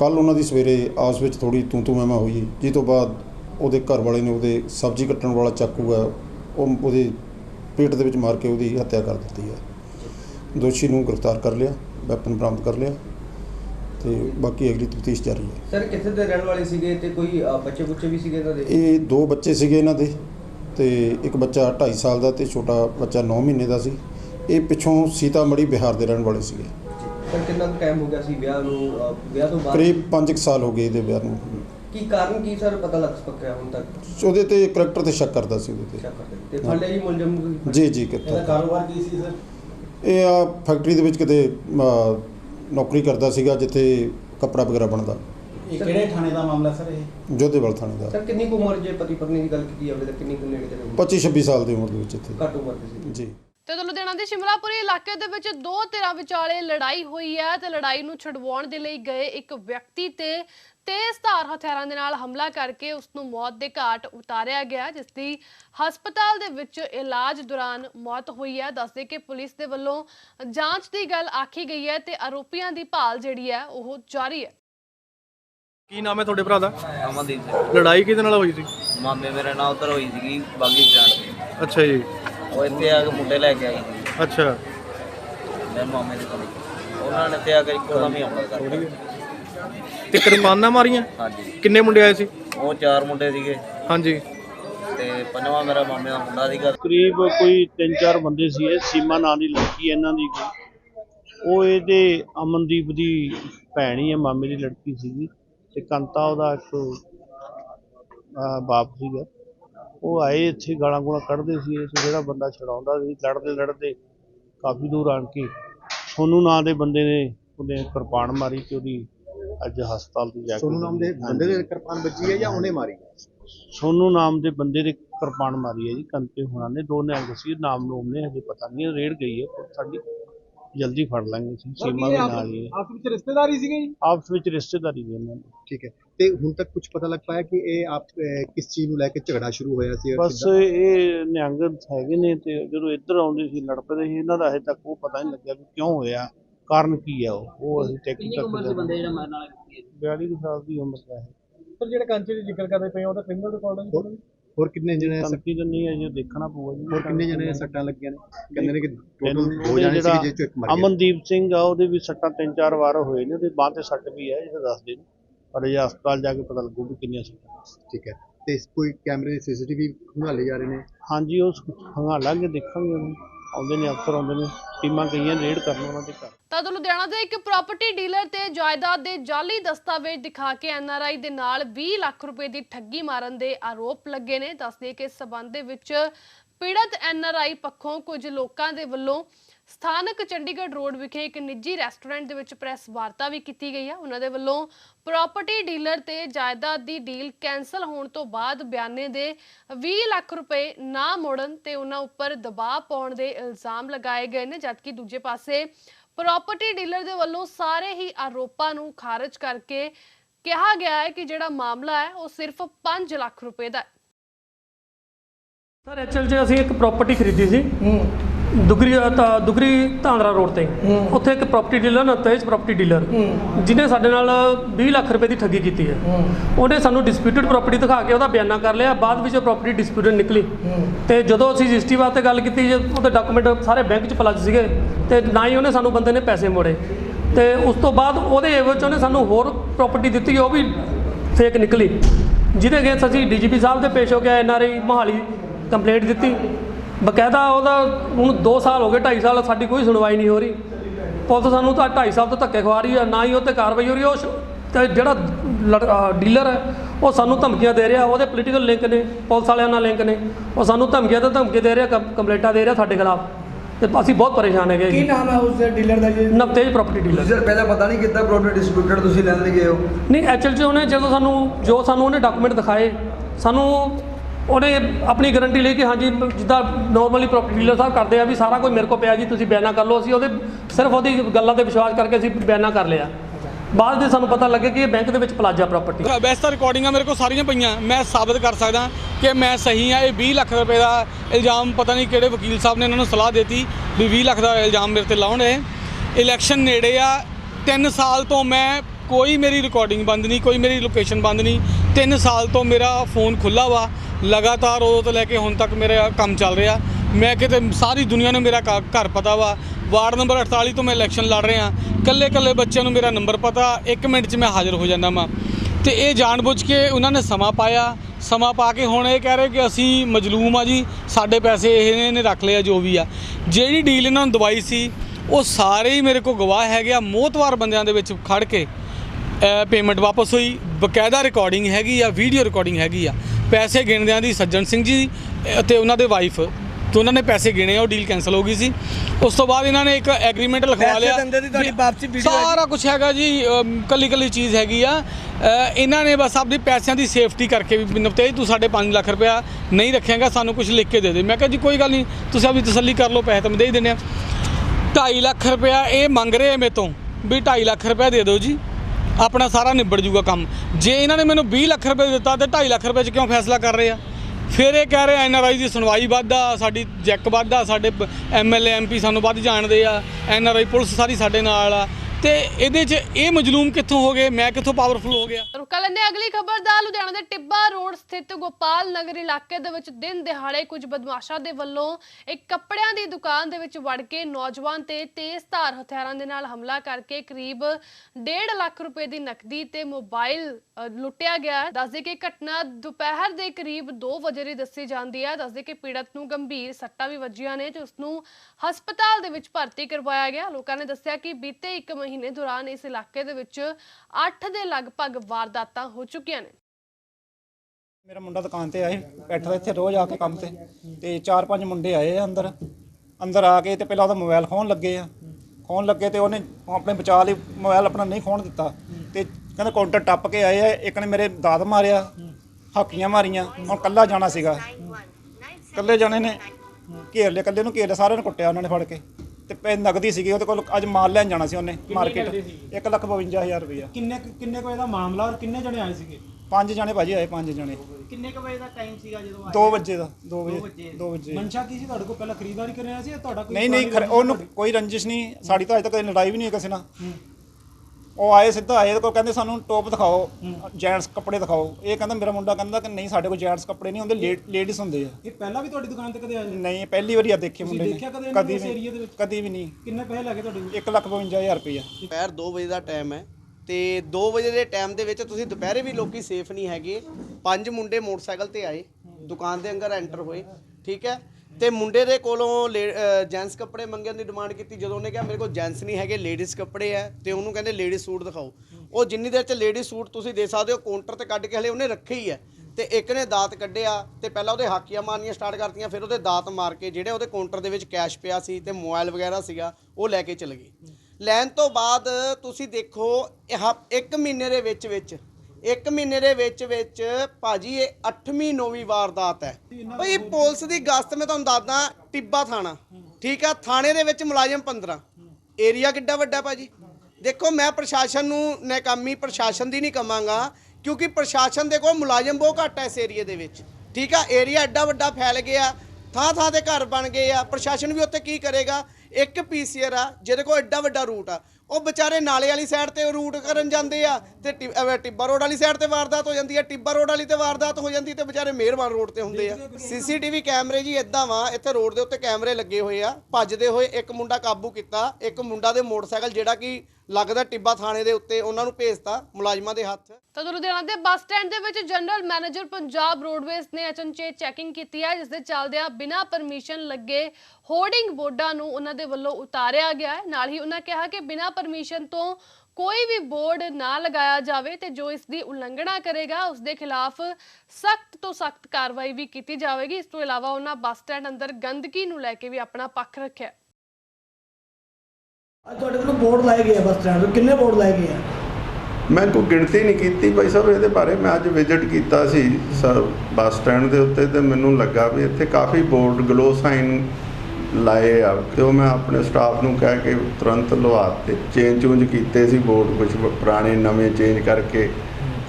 ਕੱਲ ਉਹਨਾਂ ਦੀ ਸਵੇਰੇ ਆਪਸ ਵਿੱਚ ਥੋੜੀ ਤੂੰ ਤੂੰ ਮੈਂ ਮੈਂ ਹੋਈ। ਜਿਸ ਤੋਂ ਬਾਅਦ ਉਹਦੇ ਘਰ ਵਾਲੇ ਨੇ ਉਹਦੇ ਸਬਜ਼ੀ ਕੱਟਣ ਵਾਲਾ ਚਾਕੂ ਹੈ ਉਹ ਉਹਦੇ ਪੇਟ ਦੇ ਵਿੱਚ ਮਾਰ ਕੇ ਉਹਦੀ ਹੱਤਿਆ ਕਰ ਦਿੱਤੀ ਹੈ। ਦੋਸ਼ੀ ਨੂੰ ਗ੍ਰਿਫਤਾਰ ਕਰ ਲਿਆ ਵੈਪਨ ਬਰਾਮਦ ਕਰ ਲਿਆ। ਤੇ ਬਾਕੀ ਅਗਲੀ ਤਫਤੀਸ਼ ਜਾਰੀ ਹੈ। ਸਰ ਕਿੱਥੇ ਦੇ ਰਹਿਣ ਵਾਲੇ ਸੀਗੇ ਤੇ ਕੋਈ ਬੱਚੇ ਬੁੱਚੇ ਵੀ ਸੀਗੇ ਇਹਨਾਂ ਦੇ? ਇਹ ਦੋ ਬੱਚੇ ਸੀਗੇ ਇਹਨਾਂ ਦੇ ਤੇ ਇੱਕ ਬੱਚਾ 2.5 ਸਾਲ ਦਾ ਤੇ ਛੋਟਾ ਬੱਚਾ 9 ਮਹੀਨੇ ਦਾ ਸੀ। ਇਹ ਪਿੱਛੋਂ ਸੀਤਾਮੜੀ ਬਿਹਾਰ ਦੇ ਰਹਿਣ ਵਾਲੇ ਸੀਗੇ। ਸਰ ਕਿੰਨਾ ਕੁ ਟਾਈਮ ਹੋ ਗਿਆ ਸੀ ਵਿਆਹ ਨੂੰ ਵਿਆਹ ਤੋਂ ਬਾਅਦ? ਕਰੀਬ 5 ਸਾਲ ਹੋ ਗਏ ਇਹਦੇ ਵਿਆਹ ਨੂੰ। ਕੀ ਕਾਰਨ ਕੀ ਸਰ ਪਤਾ ਲੱਗ ਸਕਿਆ ਹੁਣ ਤੱਕ? ਉਹਦੇ ਤੇ ਕਰੈਕਟਰ ਤੇ ਸ਼ੱਕ ਕਰਦਾ ਸੀ ਉਹਦੇ ਸ਼ੱਕ ਕਰਦੇ ਤੇ ਫੜ ਲਿਆ ਜੀ ਮੁਲਜ਼ਮ ਤੇ ਜੀ ਜੀ ਕਿਰਤਾ ਕਾਰੋਬਾਰ ਕੀ ਸੀ ਸਰ? ਇਹ ਫੈਕਟਰੀ ਦੇ ਵਿੱਚ ਕਿਤੇ ਨੌਕਰੀ ਕਰਦਾ ਸੀਗਾ ਜਿੱਥੇ ਕੱਪੜਾ ਵਗੈਰਾ ਬਣਦਾ। ਇਹ ਕਿਹੜੇ ਥਾਣੇ ਦਾ ਮਾਮਲਾ ਸਰ ਇਹ? ਜੋਧੇਵਾਲ ਥਾਣੇ ਦਾ। ਸਰ ਕਿੰਨੀ ਕੁ ਉਮਰ ਜੇ ਪਤੀ ਪਤਨੀ ਦੀ ਗੱਲ ਕੀਤੀ ਜਾਵੇ ਤਾਂ ਕਿੰਨੀ ਕੁ ਨੇੜੇ ਦੇ 25 26 ਸਾਲ ਦੀ ਉਮਰ ਦੇ ਵਿੱਚ ਇੱਥੇ। ਘੱਟ ਉਮਰ ਦੇ ਸੀ। ਜੀ। ਤੇ ਉਧਰ ਲੁਧਿਆਣਾ ਦੇ ਸ਼ਿਮਲਾਪੁਰੀ ਇਲਾਕੇ ਦੇ ਵਿੱਚ ਦੋ ਧਿਰਾਂ ਵਿਚਾਲੇ ਲੜਾਈ ਹੋਈ ਹੈ ਤੇ ਲੜਾਈ ਨੂੰ ਛਡਵਾਉਣ ਦੇ ਲਈ ਗਏ ਇੱਕ ਵਿਅਕਤੀ ਤੇ ਤੇਜ਼ ਧਾਰ ਹਥਿਆਰਾਂ ਦੇ ਨਾਲ ਹਮਲਾ ਕਰਕੇ ਉਸ ਨੂੰ ਮੌਤ ਦੇ ਘਾਟ ਉਤਾਰਿਆ ਗਿਆ ਜਿਸ ਦੀ ਹਸਪਤਾਲ ਦੇ ਵਿੱਚ ਇਲਾਜ ਦੌਰਾਨ ਮੌਤ ਹੋਈ ਹੈ। ਦੱਸਦੇ ਕਿ ਪੁਲਿਸ ਦੇ ਵੱਲੋਂ ਜਾਂਚ ਦੀ ਗੱਲ ਆਖੀ ਗਈ ਹੈ ਤੇ ਆਰੋਪੀਆਂ ਦੀ ਭਾਲ ਜਿਹੜੀ ਹੈ ਉਹ ਜਾਰੀ ਹੈ। ਕੀ ਨਾਮ ਹੈ ਤੁਹਾਡੇ ਭਰਾ ਦਾ? ਅਮਨਦੀਪ ਸਿੰਘ। ਲੜਾਈ ਕਿਹਦੇ ਨਾਲ ਹੋਈ ਸੀ? ਮਾਮੇ ਮੇਰੇ ਨਾਲ ਉਧਰ ਹੋਈ ਸੀਗੀ ਬਾਗੀ ਗ੍ਰਾਂਡ ਅੱਛਾ ਜੀ। ਉਹ ਇੱਥੇ ਆ ਕੇ ਮੁੰਡੇ ਲੈ ਕੇ ਆਈ ਸੀ। ਅੱਛਾ। ਮੇਰੇ ਮਾਮੇ ਦੇ ਕੋਲ। ਉਹਨਾਂ ਨੇ ਤੇ ਆ ਕੇ ਇੱਕੋ ਦਮ ਹੀ ਹਮਲਾ ਕਰ ਦਿੱਤਾ ਤੇ ਕਿਰਪਾਨਾਂ ਮਾਰੀਆਂ? ਹਾਂਜੀ। ਕਿੰਨੇ ਮੁੰਡੇ ਆਏ ਸੀ? ਉਹ ਚਾਰ ਮੁੰਡੇ ਸੀਗੇ। ਹਾਂਜੀ। ਤੇ ਪੰਜਵਾਂ ਮੇਰਾ ਮਾਮੇ ਦਾ ਮੁੰਡਾ ਸੀਗਾ। ਕਰੀਬ ਕੋਈ ਤਿੰਨ ਚਾਰ ਬੰਦੇ ਸੀ ਇਹ ਸੀਮਾ ਨਾਂ ਦੀ ਲੜਕੀ ਇਹਨਾਂ ਦੀ ਕੋਈ। ਉਹ ਇਹਦੇ ਅਮਨਦੀਪ ਦੀ ਭੈਣ ਹੀ ਹੈ ਮਾਮੇ ਦੀ ਲੜਕੀ ਸੀਗੀ। ਤੇ ਕੰਤਾ ਉਹਦਾ ਇੱਕ ਬਾਪ ਸੀਗਾ। ਉਹ ਆਏ ਇੱਥੇ ਗਾਲਾਂ ਗੂਲਾਂ ਕੱਢਦੇ ਸੀ ਇਸ ਜਿਹੜਾ ਬੰਦਾ ਛਡਾਉਂਦਾ ਸੀ ਲੜਦੇ ਲੜਦੇ ਕਾਫੀ ਦੂਰ ਆਣ ਕੇ। ਸੋਨੂ ਨਾਂ ਦੇ ਬੰਦੇ ਨੇ ਉਹਨੇ ਕਿਰਪਾਨ ਮਾਰੀ ਤੇ ਉਹਦੀ ਅੱਜ ਹਸਪਤਾਲ ਤੇ ਜਾ ਕੇ ਸੋਨੂ ਨਾਮ ਦੇ ਬੰਦੇ ਦੇ ਕਿਰਪਾਨ ਵੱਜੀ ਹੈ ਜਾਂ ਉਹਨੇ ਮਾਰੀ ਹੈ? ਸੋਨੂ ਨਾਮ ਦੇ ਬੰਦੇ ਦੇ ਕਿਰਪਾਨ ਮਾਰੀ ਹੈ ਜੀ ਕੰਤੇ ਹੋਣਾ ਨੇ ਦੋ ਨਿਹੰਗ ਸੀ ਨਾਮ ਨੂੰ ਨੇ ਹਜੇ ਪਤਾ ਨਹੀਂ ਰੇਡ ਗਈ ਹੈ ਪੁਲਿਸ ਸਾਡੀ ਜਲਦੀ ਫੜ ਲਾਂਗੇ ਅਸੀਂ ਸੀਮਾ ਵੀ ਨਾਲ ਹੀ ਆਪਸ ਵਿੱਚ ਰਿਸ਼ਤੇਦਾਰੀ ਸੀਗੇ? ਜੀ ਆਪਸ ਵਿੱਚ ਰਿਸ਼ਤੇਦਾਰੀ ਵੀ ਇਹਨਾਂ ਦੀ। ਠੀਕ ਹੈ। ਤੇ ਹੁਣ ਤੱਕ ਕੁਝ ਪਤਾ ਲੱਗ ਪਾਇਆ ਕਿ ਇਹ ਆਪ ਕਿਸ ਚੀਜ਼ ਨੂੰ ਲੈ ਕੇ ਝਗੜਾ ਸ਼ੁਰੂ ਹੋਇਆ ਸੀ? ਬਸ? ਇਹ ਨਿਹੰਗ ਹੈਗੇ ਨੇ ਤੇ ਜਦੋਂ ਇੱਧਰ ਆਉਂਦੇ ਸੀ ਲੜ ਪਏ ਸੀ ਇਹਨਾਂ ਦਾ ਹਜੇ ਤੱਕ ਉਹ ਪਤਾ ਨਹੀਂ ਲੱਗਿਆ ਵੀ ਕਿਉਂ ਹੋਇਆ। ਕਾਰਨ ਕੀ ਹੈ ਉਹ? ਉਹ ਅਸੀਂ ਟੈਕਨੀਕਲ ਉਮਰ ਦੇ ਬੰਦੇ ਜਿਹੜਾ ਮਰਨ ਵਾਲਾ? 42 ਕੁ ਸਾਲ ਦੀ ਉਮਰ ਦਾ ਹੈ। ਸਰ ਜਿਹੜੇ ਕਾਂਚੇ ਦੀ ਜ਼ਿਕਰ ਕਰਦੇ ਪਏ ਆ, ਉਹਦਾ ਕ੍ਰਿਮੀਨਲ ਰਿਕਾਰਡ ਹੈ ਹੋਰ- ਹੋਰ ਕਿੰਨੇ ਜਣੇ ਸੱਟ- ਸੰਕੀ ਤਾਂ ਨਹੀਂ ਹੈ ਜੀ ਦੇਖਣਾ ਪਊਗਾ ਜੀ। ਹੋਰ ਕਿੰਨੇ ਜਣੇ ਸੱਟਾਂ ਲੱਗੀਆਂ ਨੇ? ਕਹਿੰਦੇ ਨੇ ਕਿ ਟੋਟਲ ਦੋ ਜਣੇ ਜਿਹੜਾ ਸੀ ਜਿਸ ਚੋਂ ਇੱਕ ਮਰ ਗਿਆ। ਅਮਨਦੀਪ ਸਿੰਘ ਆ ਉਹਦੇ ਵੀ ਸੱਟਾਂ ਤਿੰਨ ਚਾਰ ਵਾਰ ਹੋਏ ਨੇ ਉਹਦੇ ਬਾਂਹ ਤੇ ਸੱਟ ਵੀ ਹੈ ਇਹ ਦੱਸਦੇ ਨੇ ਪਰ ਇਹ ਹਸਪਤਾਲ ਜਾ ਕੇ ਪਤਾ ਲੱਗੂ ਵੀ ਕਿੰਨੀਆਂ ਸੱਟਾਂ। ਠੀਕ ਹੈ। ਤੇ ਕੋਈ ਕੈਮਰੇ ਸੀਸੀਟੀਵੀ ਖੰਗਾਲੇ ਜਾ ਰਹੇ ਨੇ? ਹਾਂਜੀ ਉਹ ਹੰਗਾਲਾਂਗੇ ਦੇਖਾਂਗੇ ਉਹਨੂੰ। ਆਉਂਦੇ ਨੇ, ਅਫਸਰ ਆਉਂਦੇ ਨੇ, ਟੀਮਾਂ ਗਈਆਂ ਰੇਡ ਕਰਨ ਉਹਨਾਂ ਦੇ ਘਰ। ਤਦ ਲੁਧਿਆਣਾ ਦੇ ਇੱਕ ਪ੍ਰਾਪਰਟੀ ਡੀਲਰ ਤੇ ਜਾਇਦਾਦ ਦੇ ਜਾਲੀ ਦਸਤਾਵੇਜ਼ ਦਿਖਾ ਕੇ ਐਨਆਰਆਈ ਦੇ ਨਾਲ 20 ਲੱਖ ਰੁਪਏ ਦੀ ਠੱਗੀ ਮਾਰਨ ਦੇ ਆਰੋਪ ਲੱਗੇ ਨੇ। ਦੱਸਦੇ ਕਿ ਇਸ ਸਬੰਧ ਦੇ ਵਿੱਚ ਪੀੜਤ ਐਨਆਰਆਈ ਪੱਖੋਂ ਕੁਝ ਲੋਕਾਂ ਦੇ ਵੱਲੋਂ ਸਥਾਨਕ ਚੰਡੀਗੜ੍ਹ ਰੋਡ ਵਿਖੇ ਇੱਕ ਨਿੱਜੀ ਰੈਸਟੋਰੈਂਟ ਦੇ ਵਿੱਚ ਪ੍ਰੈਸ ਵਾਰਤਾ ਵੀ ਕੀਤੀ ਗਈ ਹੈ ਉਹਨਾਂ ਦੇ ਵੱਲੋਂ ਪ੍ਰਾਪਰਟੀ ਡੀਲਰ ਤੇ ਜਾਇਦਾਦ ਦੀ ਡੀਲ ਕੈਨਸਲ ਹੋਣ ਤੋਂ ਬਾਅਦ ਬਿਆਨੇ ਦੇ 20 ਲੱਖ ਰੁਪਏ ਨਾ ਮੋੜਨ ਤੇ ਉਹਨਾਂ ਉੱਪਰ ਦਬਾਅ ਪਾਉਣ ਦੇ ਇਲਜ਼ਾਮ ਲਗਾਏ ਗਏ ਨੇ ਜਦਕਿ ਦੂਜੇ ਪਾਸੇ ਪ੍ਰਾਪਰਟੀ ਡੀਲਰ ਦੇ ਵੱਲੋਂ ਸਾਰੇ ਹੀ ਆਰੋਪਾਂ ਨੂੰ ਖਾਰਜ ਕਰਕੇ ਕਿਹਾ ਗਿਆ ਹੈ ਕਿ ਜਿਹੜਾ ਮਾਮਲਾ ਹੈ ਉਹ ਸਿਰਫ 5 ਲੱਖ ਰੁਪਏ ਦਾ ਹੈ। ਸਰ ਐਕਚੁਅਲ 'ਚ ਅਸੀਂ ਇੱਕ ਪ੍ਰਾਪਰਟੀ ਖਰੀਦੀ ਸੀ। ਦੁਗਰੀ ਤਾਂ ਦੁਗਰੀ ਧਾਂਦਰਾ ਰੋਡ ਤੇ। ਉੱਥੇ ਇੱਕ ਪ੍ਰਾਪਰਟੀ ਡੀਲਰ ਨਾ ਤੇਜ ਪ੍ਰਾਪਰਟੀ ਡੀਲਰ ਜਿਹਨੇ ਸਾਡੇ ਨਾਲ 20 ਲੱਖ ਰੁਪਏ ਦੀ ਠੱਗੀ ਕੀਤੀ ਹੈ। ਉਹਨੇ ਸਾਨੂੰ ਡਿਸਪਿਊਟਡ ਪ੍ਰਾਪਰਟੀ ਦਿਖਾ ਕੇ ਉਹਦਾ ਬਿਆਨਾ ਕਰ ਲਿਆ ਬਾਅਦ ਵਿੱਚ ਉਹ ਪ੍ਰਾਪਰਟੀ ਡਿਸਪਿਊਟਡ ਨਿਕਲੀ। ਤੇ ਜਦੋਂ ਅਸੀਂ ਰਜਿਸਟਰੀ ਵਾਸਤੇ ਗੱਲ ਕੀਤੀ ਜੇ ਉਹਦੇ ਡਾਕੂਮੈਂਟ ਸਾਰੇ ਬੈਂਕ 'ਚ ਫਲੱਜ ਸੀਗੇ ਤੇ ਨਾ ਹੀ ਉਹਨੇ ਸਾਨੂੰ ਬੰਦੇ ਨੇ ਪੈਸੇ ਮੋੜੇ। ਤੇ ਉਸ ਤੋਂ ਬਾਅਦ ਉਹਦੇ ਏਵਜ ਉਹਨੇ ਸਾਨੂੰ ਹੋਰ ਪ੍ਰਾਪਰਟੀ ਦਿੱਤੀ ਉਹ ਵੀ ਫੇਕ ਨਿਕਲੀ। ਜਿਹਦੇ ਅਗੇਂਸਟ ਅਸੀਂ ਡੀਜੀਪੀ ਸਾਹਿਬ ਦੇ ਪੇਸ਼ ਹੋ ਕੇ ਐਨਆਰਆਈ ਮੋਹਾਲੀ ਕੰਪਲੇਂਟ ਦਿੱਤੀ। ਬਕਾਇਦਾ ਉਹਦਾ ਹੁਣ 2 ਸਾਲ ਹੋ ਗਏ 2.5 ਸਾਲ ਸਾਡੀ ਕੋਈ ਸੁਣਵਾਈ ਨਹੀਂ ਹੋ ਰਹੀ। ਪੁਲਿਸ ਸਾਨੂੰ ਤਾਂ 2.5 ਸਾਲ ਤੋਂ ਧੱਕੇ ਖਵਾ ਰਹੀ ਹੈ ਨਾ ਹੀ ਉਹ ਤੇ ਕਾਰਵਾਈ ਹੋ ਰਹੀ ਉਹ ਤੇ ਜਿਹੜਾ ਡੀਲਰ ਹੈ ਉਹ ਸਾਨੂੰ ਧਮਕੀਆਂ ਦੇ ਰਿਹਾ ਉਹਦੇ ਪੋਲੀਟੀਕਲ ਲਿੰਕ ਨੇ ਪੁਲਿਸ ਵਾਲਿਆਂ ਨਾਲ ਲਿੰਕ ਨੇ ਉਹ ਸਾਨੂੰ ਧਮਕੀਆਂ ਤੇ ਧਮਕੀ ਦੇ ਰਿਹਾ ਕੰਪ- ਕੰਪਲੇਂਟਾਂ ਦੇ ਰਿਹਾ ਸਾਡੇ ਖਿਲਾਫ। ਤੇ ਅਸੀਂ ਬਹੁਤ ਪਰੇਸ਼ਾਨ ਹੈਗੇ ਕੀ ਨਾਮ ਹੈ ਉਸ ਡੀਲਰ ਦਾ ਜੀ? ਨਵਤੇਜ ਪ੍ਰਾਪਰਟੀ ਡੀਲਰ ਸਰ ਪਹਿਲਾਂ ਪਤਾ ਨਹੀਂ ਕਿੱਦਾਂ ਪ੍ਰੋਡਕਟ ਡਿਸਟ੍ਰੀਬਿਊਟਰ ਤੁਸੀਂ ਲੈਣ ਗਏ ਹੋ। ਨਹੀਂ ਐਕਚੁਅਲ 'ਚ ਉਹਨੇ ਜਦੋਂ ਸਾਨੂੰ ਜੋ ਸਾਨੂੰ ਉਹਨੇ ਡਾਕੂਮੈਂਟ ਦਿਖਾਏ ਸਾਨੂੰ ਉਹਨੇ ਆਪਣੀ ਗਾਰੰਟੀ ਲਈ ਕਿ ਹਾਂਜੀ, ਜਿੱਦਾਂ ਨਾਰਮਲੀ ਪ੍ਰਾਪਰਟੀ ਡੀਲਰ ਸਾਹਿਬ ਕਰਦੇ ਆ ਵੀ ਸਾਰਾ ਕੁਝ ਮੇਰੇ ਕੋਲ ਪਿਆ ਜੀ, ਤੁਸੀਂ ਬਿਆਨਾ ਕਰ ਲਓ। ਅਸੀਂ ਉਹਦੇ ਸਿਰਫ ਉਹਦੀ ਗੱਲਾਂ ਤੇ ਵਿਸ਼ਵਾਸ ਕਰਕੇ ਅਸੀਂ ਬਿਆਨਾ ਕਰ ਲਿਆ। ਬਾਅਦ ਦੇ ਸਾਨੂੰ ਪਤਾ ਲੱਗੇ ਕਿ ਇਹ ਬੈਂਕ ਦੇ ਵਿੱਚ ਪਲਾਜਾ ਪ੍ਰਾਪਰਟੀ ਵੈਸੇ ਤਾਂ ਰਿਕਾਰਡਿੰਗਾਂ ਮੇਰੇ ਕੋਲ ਸਾਰੀਆਂ ਪਈਆਂ। ਮੈਂ ਸਾਬਤ ਕਰ ਸਕਦਾ ਕਿ ਮੈਂ ਸਹੀ ਆ। ਇਹ 20 ਲੱਖ ਰੁਪਏ ਦਾ ਇਲਜ਼ਾਮ, ਪਤਾ ਨਹੀਂ ਕਿਹੜੇ ਵਕੀਲ ਸਾਹਿਬ ਨੇ ਇਹਨਾਂ ਨੂੰ ਸਲਾਹ ਦਿੱਤੀ ਵੀ 20 ਲੱਖ ਦਾ ਇਲਜ਼ਾਮ ਮੇਰੇ ਤੇ ਲਾਉਣ ਇਹ। ਇਲੈਕਸ਼ਨ ਨੇੜੇ ਆ। 3 ਸਾਲ ਤੋਂ ਮੈਂ ਕੋਈ ਮੇਰੀ ਰਿਕਾਰਡਿੰਗ ਬੰਦ ਨਹੀਂ, ਕੋਈ ਮੇਰੀ ਲੋਕੇਸ਼ਨ ਬੰਦ ਨਹੀਂ। 3 ਸਾਲ ਤੋਂ ਮੇਰਾ ਫੋਨ ਖੁੱਲਾ ਵਾ। ਲਗਾਤਾਰ ਉਦੋਂ ਤੋਂ ਲੈ ਕੇ ਹੁਣ ਤੱਕ ਮੇਰਾ ਕੰਮ ਚੱਲ ਰਿਹਾ। ਮੈਂ ਕਿਤੇ ਸਾਰੀ ਦੁਨੀਆ ਨੂੰ ਮੇਰਾ ਘ- ਘਰ ਪਤਾ ਵਾ। ਵਾਰਡ ਨੰਬਰ 48 ਤੋਂ ਮੈਂ ਇਲੈਕਸ਼ਨ ਲੜ ਰਿਹਾ। ਕੱਲੇ ਕੱਲੇ ਬੱਚਿਆਂ ਨੂੰ ਮੇਰਾ ਨੰਬਰ ਪਤਾ। 1 ਮਿੰਟ 'ਚ ਮੈਂ ਹਾਜ਼ਰ ਹੋ ਜਾਂਦਾ ਵਾਂ। ਤੇ ਇਹ ਜਾਣਬੁੱਝ ਕੇ ਉਹਨਾਂ ਨੇ ਸਮਾਂ ਪਾਇਆ। ਸਮਾਂ ਪਾ ਕੇ ਹੁਣ ਇਹ ਕਹਿ ਰਹੇ ਕਿ ਅਸੀਂ ਮਜਲੂਮ ਆ ਜੀ। ਸਾਡੇ ਪੈਸੇ ਇਹ ਨੇ ਰੱਖ ਲਿਆ ਜੋ ਵੀ ਆ। ਜਿਹੜੀ ਡੀਲ ਇਹਨਾਂ ਨੂੰ ਦਵਾਈ ਸੀ, ਉਹ ਸਾਰੇ ਹੀ ਮੇਰੇ ਕੋਲ ਗਵਾਹ ਹੈਗੇ ਆ। ਮੋਹਤਵਾਰ ਬੰਦਿਆਂ ਦੇ ਵਿੱਚ ਖੜ ਕੇ ਪੇਮੈਂਟ ਵਾਪਸ ਹੋਈ। ਬਕਾਇਦਾ ਰਿਕਾਰਡਿੰਗ ਹੈਗੀ ਆ ਵੀਡੀਓ ਰਿਕਾਰਡਿੰਗ ਹੈਗੀ ਆ। ਪੈਸੇ ਗਿਣਦਿਆਂ ਦੀ ਸੱਜਣ ਸਿੰਘ ਜੀ ਅਤੇ ਉਹਨਾਂ ਦੇ ਵਾਈਫ ਤੇ ਉਹਨਾਂ ਨੇ ਪੈਸੇ ਗਿਣੇ ਆ ਉਹ ਡੀਲ ਕੈਨਸਲ ਹੋ ਗਈ ਸੀ। ਉਸ ਤੋਂ ਬਾਅਦ ਇਹਨਾਂ ਨੇ ਇੱਕ ਐਗਰੀਮੈਂਟ ਲਿਖਵਾ ਲਿਆ ਦੀ ਤੁਹਾਡੀ ਵਾਪਸੀ? ਸਾਰਾ ਕੁਝ ਹੈਗਾ ਜੀ ਕੱਲੀ ਕੱਲੀ ਚੀਜ਼ ਹੈਗੀ ਆ। ਇਹਨਾਂ ਨੇ ਬਸ ਆਪਦੇ ਪੈਸਿਆਂ ਦੀ ਸੇਫਟੀ ਕਰਕੇ ਵੀ ਨਵਤੇਜ ਤੂੰ ਸਾਡੇ 5 ਲੱਖ ਰੁਪਇਆ ਨਹੀਂ ਰੱਖੇਗਾ ਸਾਨੂੰ ਕੁਝ ਲਿਖ ਕੇ ਦੇ ਦੇ। ਮੈਂ ਕਿਹਾ ਜੀ ਕੋਈ ਗੱਲ ਨਹੀਂ ਤੁਸੀਂ ਆਪਦੀ ਤਸੱਲੀ ਕਰ ਲਓ ਪੈਸੇ ਤਾਂ ਮੈਂ ਦੇ ਹੀ ਦਿੰਦੇ ਆ। 2.5 ਲੱਖ ਰੁਪਇਆ ਇਹ ਮੰਗ ਰਹੇ ਮੇਰੇ ਤੋਂ ਵੀ 2.5 ਲੱਖ ਰੁਪਇਆ ਦੇ ਦਿਓ ਜੀ। ਆਪਣਾ ਸਾਰਾ ਨਿਬੜ ਜੂਗਾ ਕੰਮ। ਜੇ ਇਹਨਾਂ ਨੇ ਮੈਨੂੰ 20 ਲੱਖ ਰੁਪਏ ਦਿੱਤਾ ਤੇ 2.5 ਲੱਖ ਰੁਪਏ 'ਚ ਕਿਉਂ ਫੈਸਲਾ ਕਰ ਰਹੇ ਆ? ਫਿਰ ਇਹ ਕਹਿ ਰਹੇ ਐਨ ਆਰ ਆਈ ਦੀ ਸੁਣਵਾਈ ਵੱਧ ਆ, ਸਾਡੀ ਜੈਕ ਵੱਧ ਆ, ਸਾਡੇ M L A, M P ਸਾਨੂੰ ਵੱਧ ਜਾਣਦੇ ਆ, ਐਨ ਆਰ ਆਈ ਪੁਲਿਸ ਸਾਰੀ ਸਾਡੇ ਨਾਲ ਆ। ਤੇ ਇਹਦੇ 'ਚ ਇਹ ਮਜਲੂਮ ਕਿੱਥੋਂ ਹੋ ਗਏ? ਮੈਂ ਕਿੱਥੋਂ ਪਾਵਰਫੁਲ ਹੋ ਗਿਆ? ਰੁਕਾ ਲੈਂਦੇ ਅਗਲੀ ਖਬਰ ਦਾ ਲੁਧਿਆਣਾ ਦੇ ਟਿੱਬਾ ਰੋਡ ਸਥਿਤ ਗੋਪਾਲ ਨਗਰ ਇਲਾਕੇ ਦੇ ਵਿੱਚ ਦਿਨ ਦਿਹਾੜੇ ਕੁਝ ਬਦਮਾਸ਼ਾਂ ਦੇ ਵੱਲੋਂ ਇੱਕ ਕੱਪੜਿਆਂ ਦੀ ਦੁਕਾਨ ਦੇ ਵਿੱਚ ਵੜ ਕੇ ਨੌਜਵਾਨ ਤੇ ਤੇਜ਼ਧਾਰ ਹਥਿਆਰਾਂ ਦੇ ਨਾਲ ਹਮਲਾ ਕਰਕੇ ਕਰੀਬ 1.5 ਲੱਖ ਰੁਪਏ ਦੀ ਨਕਦੀ ਤੇ ਮੋਬਾਈਲ ਅ, ਲੁੱਟਿਆ ਗਿਆ ਦੱਸਦੇ ਕਿ ਘਟਨਾ ਦੁਪਹਿਰ ਦੇ ਕਰੀਬ 2 ਵਜੇ ਦੀ ਦੱਸੀ ਜਾਂਦੀ ਹੈ। ਦੱਸਦੇ ਕਿ ਪੀੜਤ ਨੂੰ ਗੰਭੀਰ ਸੱਟਾਂ ਵੀ ਵੱਜੀਆਂ ਨੇ ਤੇ ਉਸ ਨੂੰ ਹਸਪਤਾਲ ਦੇ ਵਿੱਚ ਭਰਤੀ ਕਰਵਾਇਆ ਗਿਆ। ਲੋਕਾਂ ਨੇ ਦੱਸਿਆ ਕਿ ਬੀਤੇ ਇੱਕ ਮਹੀਨੇ ਦੌਰਾਨ ਇਸ ਇਲਾਕੇ ਦੇ ਵਿੱਚ 8 ਦੇ ਲਗਭਗ ਵਾਰਦਾਤਾਂ ਹੋ ਚੁੱਕੀਆਂ ਨੇ। ਮੇਰਾ ਮੁੰਡਾ ਦੁਕਾਨ ਤੇ ਆਏ ਬੈਠਾ ਇੱਥੇ ਰੋਜ਼ ਆ ਕੇ ਕੰਮ ਤੇ। ਤੇ ਚਾਰ ਪੰਜ ਮੁੰਡੇ ਆਏ ਆ ਅੰਦਰ। ਅੰਦਰ ਆ ਕੇ ਤੇ ਪਹਿਲਾਂ ਉਹਦਾ ਮੋਬਾਈਲ ਖੋਣ ਲੱਗੇ ਆ। ਖੋਣ ਲੱਗੇ ਤੇ ਉਹਨੇ ਆਪਣੇ ਬਚਾ ਲਈ, ਮੋਬਾਈਲ ਆਪਣਾ ਨਹੀਂ ਖੋਣ ਦਿੱਤਾ। ਤੇ ਕਹਿੰਦਾ ਕਾਊਂਟਰ ਟੱਪ ਕੇ ਆਏ ਆ, ਇੱਕ ਨੇ ਮੇਰੇ ਦਾਦ ਮਾਰਿਆ, ਹਾਕੀਆਂ ਮਾਰੀਆਂ, ਹੁਣ ਕੱਲਾ ਜਾਣਾ ਸੀਗਾ। ਕੱਲੇ ਜਾਣੇ ਨੇ ਘੇਰ ਲਿਆ ਕੱਲੇ ਨੂੰ ਘੇਰ ਲਿਆ, ਸਾਰਿਆਂ ਨੂੰ ਕੁੱਟਿਆ ਉਹਨਾਂ ਨੇ ਫੜ ਕੇ। ਤੇ ਪੈ ਨਗਦੀ ਸੀਗੀ ਉਹਦੇ ਕੋਲ ਅੱਜ ਮਾਲ ਲੈਣ ਜਾਣਾ ਸੀ ਉਹਨੇ ਮਾਰਕੀਟ 1 ਲੱਖ 52000 ਰੁਪਇਆ ਕਿੰਨੇ ਕਿੰਨੇ ਕੋਈ ਦਾ ਮਾਮਲਾ ਔਰ ਕਿੰਨੇ ਜਣੇ ਆਏ ਸੀਗੇ? ਪੰਜ ਜਣੇ ਭਾਜੀ ਆਏ ਪੰਜ ਜਣੇ। ਕਿੰਨੇ ਕ ਵਜੇ ਦਾ ਟਾਈਮ ਸੀਗਾ ਜਦੋਂ 2 ਵਜੇ ਦਾ 2 ਵਜੇ 2 ਵਜੇ। ਮਨਸ਼ਾ ਕੀ ਸੀ? ਤੁਹਾਡੇ ਕੋਲ ਪਹਿਲਾਂ ਖਰੀਦਦਾਰੀ ਕਰਨ ਆਇਆ ਸੀ ਜਾਂ ਤੁਹਾਡਾ ਕੋਈ ਨਹੀਂ ਨਹੀਂ ਖਰ- ਉਹਨੂੰ ਕੋਈ ਰੰਜਿਸ਼ ਨਹੀਂ। ਸਾਡੀ ਤਾਂ ਅਜੇ ਤੱਕ ਕਦੇ ਲੜਾਈ ਵੀ ਨਹੀਂ ਕਿਸੇ ਨਾਲ। ਉਹ ਆਏ ਸਿੱਧਾ ਆਏ ਕੋ ਕਹਿੰਦੇ ਸਾਨੂੰ ਟੋਪ ਦਿਖਾਓ ਜੈਂਟਸ ਕੱਪੜੇ ਦਿਖਾਓ। ਇਹ ਕਹਿੰਦਾ ਮੇਰਾ ਮੁੰਡਾ ਕਹਿੰਦਾ ਕਿ ਨਹੀਂ ਸਾਡੇ ਕੋਲ ਜੈਂਟਸ ਕੱਪੜੇ ਨਹੀਂ ਹੁੰਦੇ ਲੇਡੀਜ਼ ਹੁੰਦੇ ਆ। ਇਹ ਪਹਿਲਾਂ ਵੀ ਤੁਹਾਡੀ ਦੁਕਾਨ ਤੇ ਕਦੇ ਆਏ? ਨਹੀਂ ਪਹਿਲੀ ਵਾਰੀ ਆ ਦੇਖੇ ਮੁੰਡੇ ਨੇ। ਦੇਖਿਆ ਕਦੇ ਵੀ ਵਿੱਚ? ਕਦੀ ਵੀ ਨਹੀਂ। ਕਿੰਨੇ ਪੈਸੇ ਲੱਗੇ ਤੁਹਾਡੇ 1 ਲੱਖ 52000 ਰੁਪਇਆ ਦੁਪਹਿਰ 2 ਵਜੇ ਦਾ ਟਾਈਮ ਹੈ ਤੇ 2 ਵਜੇ ਦੇ ਟਾਈਮ ਦੇ ਵਿੱਚ ਤੁਸੀਂ ਦੁਪਹਿਰੇ ਵੀ ਲੋਕੀ ਸੇਫ ਨਹੀਂ ਹੈਗੇ। ਪੰਜ ਮੁੰਡੇ ਮੋਟਰਸਾਈਕਲ ਤੇ ਆਏ ਦੁਕਾਨ ਦੇ ਅੰਦਰ ਐਂਟਰ ਹੋਏ ਠੀਕ ਹੈ? ਤੇ ਮੁੰਡੇ ਦੇ ਕੋਲੋਂ ਜੈਂਟਸ ਕੱਪੜੇ ਮੰਗਣ ਦੀ ਡਿਮਾਂਡ ਕੀਤੀ, ਜਦੋਂ ਉਹਨੇ ਕਿਹਾ ਮੇਰੇ ਕੋਲ ਜੈਂਟਸ ਨਹੀਂ ਹੈਗੇ ਲੇਡੀਜ਼ ਕੱਪੜੇ ਆ ਤੇ ਉਹਨੂੰ ਕਹਿੰਦੇ ਲੇਡੀਜ਼ ਸੂਟ ਦਿਖਾਓ। ਉਹ ਜਿੰਨੀ ਦੇਰ ਚ ਲੇਡੀਜ਼ ਸੂਟ ਤੁਸੀਂ ਦੇ ਸਕਦੇ ਹੋ ਕਾਊਂਟਰ ਤੇ ਕੱਢ ਕੇ ਹਲੇ ਉਹਨੇ ਰੱਖੇ ਹੀ ਹੈ ਤੇ ਇੱਕ ਨੇ ਦਾਤ ਕੱਢਿਆ, ਤੇ ਪਹਿਲਾਂ ਉਹਦੇ ਹਾਕੀਆਂ ਮਾਰਨੀਆਂ ਸਟਾਰਟ ਕਰਤੀਆਂ, ਫਿਰ ਉਹਦੇ ਦਾਤ ਮਾਰ ਕੇ ਜਿਹੜੇ ਉਹਦੇ ਕਾਊਂਟਰ ਦੇ ਵਿੱਚ ਕੈਸ਼ ਪਿਆ ਸੀ ਤੇ ਮੋਬਾਈਲ ਵਗੈਰਾ ਸੀਗਾ, ਉਹ ਲੈ ਕੇ ਚਲੇ ਗਏ। ਲੈਣ ਤੋਂ ਬਾਅਦ ਤੁਸੀਂ ਦੇਖੋ, ਇਹ ਹ- ਇੱਕ ਮਹੀਨੇ ਦੇ ਵਿੱਚ ਵਿੱਚ ਇੱਕ ਮਹੀਨੇ ਦੇ ਵਿੱਚ ਵਿੱਚ ਭਾਜੀ ਇਹ 8ਵੀਂ 9ਵੀਂ ਵਾਰਦਾਤ ਹੈ। ਭਈ, ਪੁਲਿਸ ਦੀ ਗਸ਼ਤ ਮੈਂ ਤੁਹਾਨੂੰ ਦੱਸਦਾ, ਟਿੱਬਾ ਥਾਣਾ। ਠੀਕ ਆ, ਥਾਣੇ ਦੇ ਵਿੱਚ ਮੁਲਾਜ਼ਮ 15 ਏਰੀਆ ਕਿੱਡਾ ਵੱਡਾ ਭਾਜੀ? ਦੇਖੋ, ਮੈਂ ਪ੍ਰਸ਼ਾਸਨ ਨੂੰ, ਨਕਾਮੀ ਪ੍ਰਸ਼ਾਸਨ ਦੀ ਨਹੀਂ ਕਵਾਂਗਾ, ਕਿਉਂਕਿ ਪ੍ਰਸ਼ਾਸਨ ਦੇ ਕੋਲ ਮੁਲਾਜ਼ਮ ਬਹੁਤ ਘੱਟ ਹੈ ਇਸ ਏਰੀਏ ਦੇ ਵਿੱਚ। ਠੀਕ ਆ, ਏਰੀਆ ਐਡਾ ਵੱਡਾ ਫੈਲ ਗਿਆ ਥਾਂ ਥਾਂ ਤੇ ਘਰ ਬਣ ਗਏ ਆ। ਪ੍ਰਸ਼ਾਸਨ ਵੀ ਉੱਥੇ ਕੀ ਕਰੇਗਾ? ਇੱਕ ਪੀਸੀਆਰ ਆ, ਜਿਹਦੇ ਕੋਲ ਐਡਾ ਵੱਡਾ ਰੂਟ ਆ। ਉਹ ਵਿਚਾਰੇ ਨਾਲੇ ਵਾਲੀ ਸਾਈਡ ਤੇ ਰੂਟ ਕਰਨ ਜਾਂਦੇ ਆ ਤੇ ਟਿ- ਅਹ ਟਿੱਬਾ ਰੋਡ ਵਾਲੀ ਸਾਈਡ ਤੇ ਵਾਰਦਾਤ ਹੋ ਜਾਂਦੀ ਆ ਟਿੱਬਾ ਰੋਡ ਵਾਲੀ ਤੇ ਵਾਰਦਾਤ ਹੋ ਜਾਂਦੀ ਤੇ ਵਿਚਾਰੇ ਮਿਹਰਬਾਨ ਰੋਡ ਤੇ ਹੁੰਦੇ ਆ। ਸੀਸੀਟੀਵੀ ਕੈਮਰੇ ਜੀ ਇਦਾਂ ਵਾ ਇੱਥੇ ਰੋਡ ਦੇ ਉੱਤੇ ਕੈਮਰੇ ਲੱਗੇ ਹੋਏ ਆ ਭੱਜਦੇ ਹੋਏ ਇੱਕ ਮੁੰਡਾ ਕਾਬੂ ਕੀਤਾ ਇੱਕ ਮੁੰਡਾ ਦੇ ਮੋਟਰਸਾਈਕਲ ਜਿਹੜਾ ਕਿ ਲੱਗਦਾ ਟਿੱਬਾ ਥਾਣੇ ਦੇ ਉੱਤੇ ਉਹਨਾਂ ਨੂੰ ਭੇਜਤਾ ਮੁਲਾਜ਼ਮਾਂ ਦੇ ਹੱਥ। ਤਾਂ ਲੁਧਿਆਣਾ ਦੇ ਬੱਸ ਸਟੈਂਡ ਦੇ ਵਿੱਚ ਜਨਰਲ ਮੈਨੇਜਰ ਪੰਜਾਬ ਰੋਡਵੇਜ਼ ਨੇ ਅਚਨਚੇਤ ਚੈਕਿੰਗ ਕੀਤੀ ਹੈ, ਜਿਸ ਦੇ ਚੱਲਦਿਆਂ ਬਿਨਾਂ ਪਰਮਿਸ਼ਨ ਲੱਗੇ ਹੋਰਡਿੰਗ ਬੋਰਡਾਂ ਨੂੰ ਉਹਨਾਂ ਦੇ ਵੱਲੋਂ ਉਤਾਰਿਆ ਗਿਆ ਹੈ। ਨਾਲ ਹੀ ਉਹਨਾਂ ਕਿਹਾ ਕਿ ਬਿਨਾਂ ਪਰਮਿਸ਼ਨ ਤੋਂ ਕੋਈ ਵੀ ਬੋਰਡ ਨਾ ਲਗਾਇਆ ਜਾਵੇ ਤੇ ਜੋ ਇਸ ਦੀ ਉਲੰਘਣਾ ਕਰੇਗਾ, ਉਸ ਦੇ ਖਿਲਾਫ ਸਖਤ ਤੋਂ ਸਖਤ ਕਾਰਵਾਈ ਵੀ ਕੀਤੀ ਜਾਵੇਗੀ। ਇਸ ਤੋਂ ਇਲਾਵਾ ਉਹਨਾਂ ਬੱਸ ਸਟੈਂਡ ਅੰਦਰ ਗੰਦਗੀ ਨੂੰ ਲੈ ਕੇ ਵੀ ਆਪਣਾ ਪੱਖ ਰੱਖਿਆ ਅੱਜ ਤੁਹਾਡੇ ਕੋਲ ਬੋਰਡ ਲਾਏ ਗਏ ਆ ਬੱਸ ਸਟੈਂਡ ਤੇ। ਕਿੰਨੇ ਬੋਰਡ ਲਾਏ ਗਏ ਆ? ਮੈਂ ਕੋਈ ਗਿਣਤੀ ਨਹੀਂ ਕੀਤੀ ਭਾਈ ਸਾਹਿਬ ਇਹਦੇ ਬਾਰੇ। ਮੈਂ ਅੱਜ ਵਿਜ਼ਿਟ ਕੀਤਾ ਸੀ ਸਰ ਬੱਸ ਸਟੈਂਡ ਦੇ ਉੱਤੇ ਤੇ ਮੈਨੂੰ ਲੱਗਾ ਵੀ ਇੱਥੇ ਕਾਫੀ ਬੋਰਡ ਗਲੋ ਸਾਈਨ ਲਾਏ ਆ ਤੇ ਉਹ ਮੈਂ ਆਪਣੇ ਸਟਾਫ ਨੂੰ ਕਹਿ ਕੇ ਤੁਰੰਤ ਲਵਾ ਦਿੱਤੇ। ਚੇਂਜ ਚੂੰਜ ਕੀਤੇ ਸੀ ਬੋਰਡ ਕੁਝ ਪੁਰਾਣੇ ਨਵੇਂ ਚੇਂਜ ਕਰਕੇ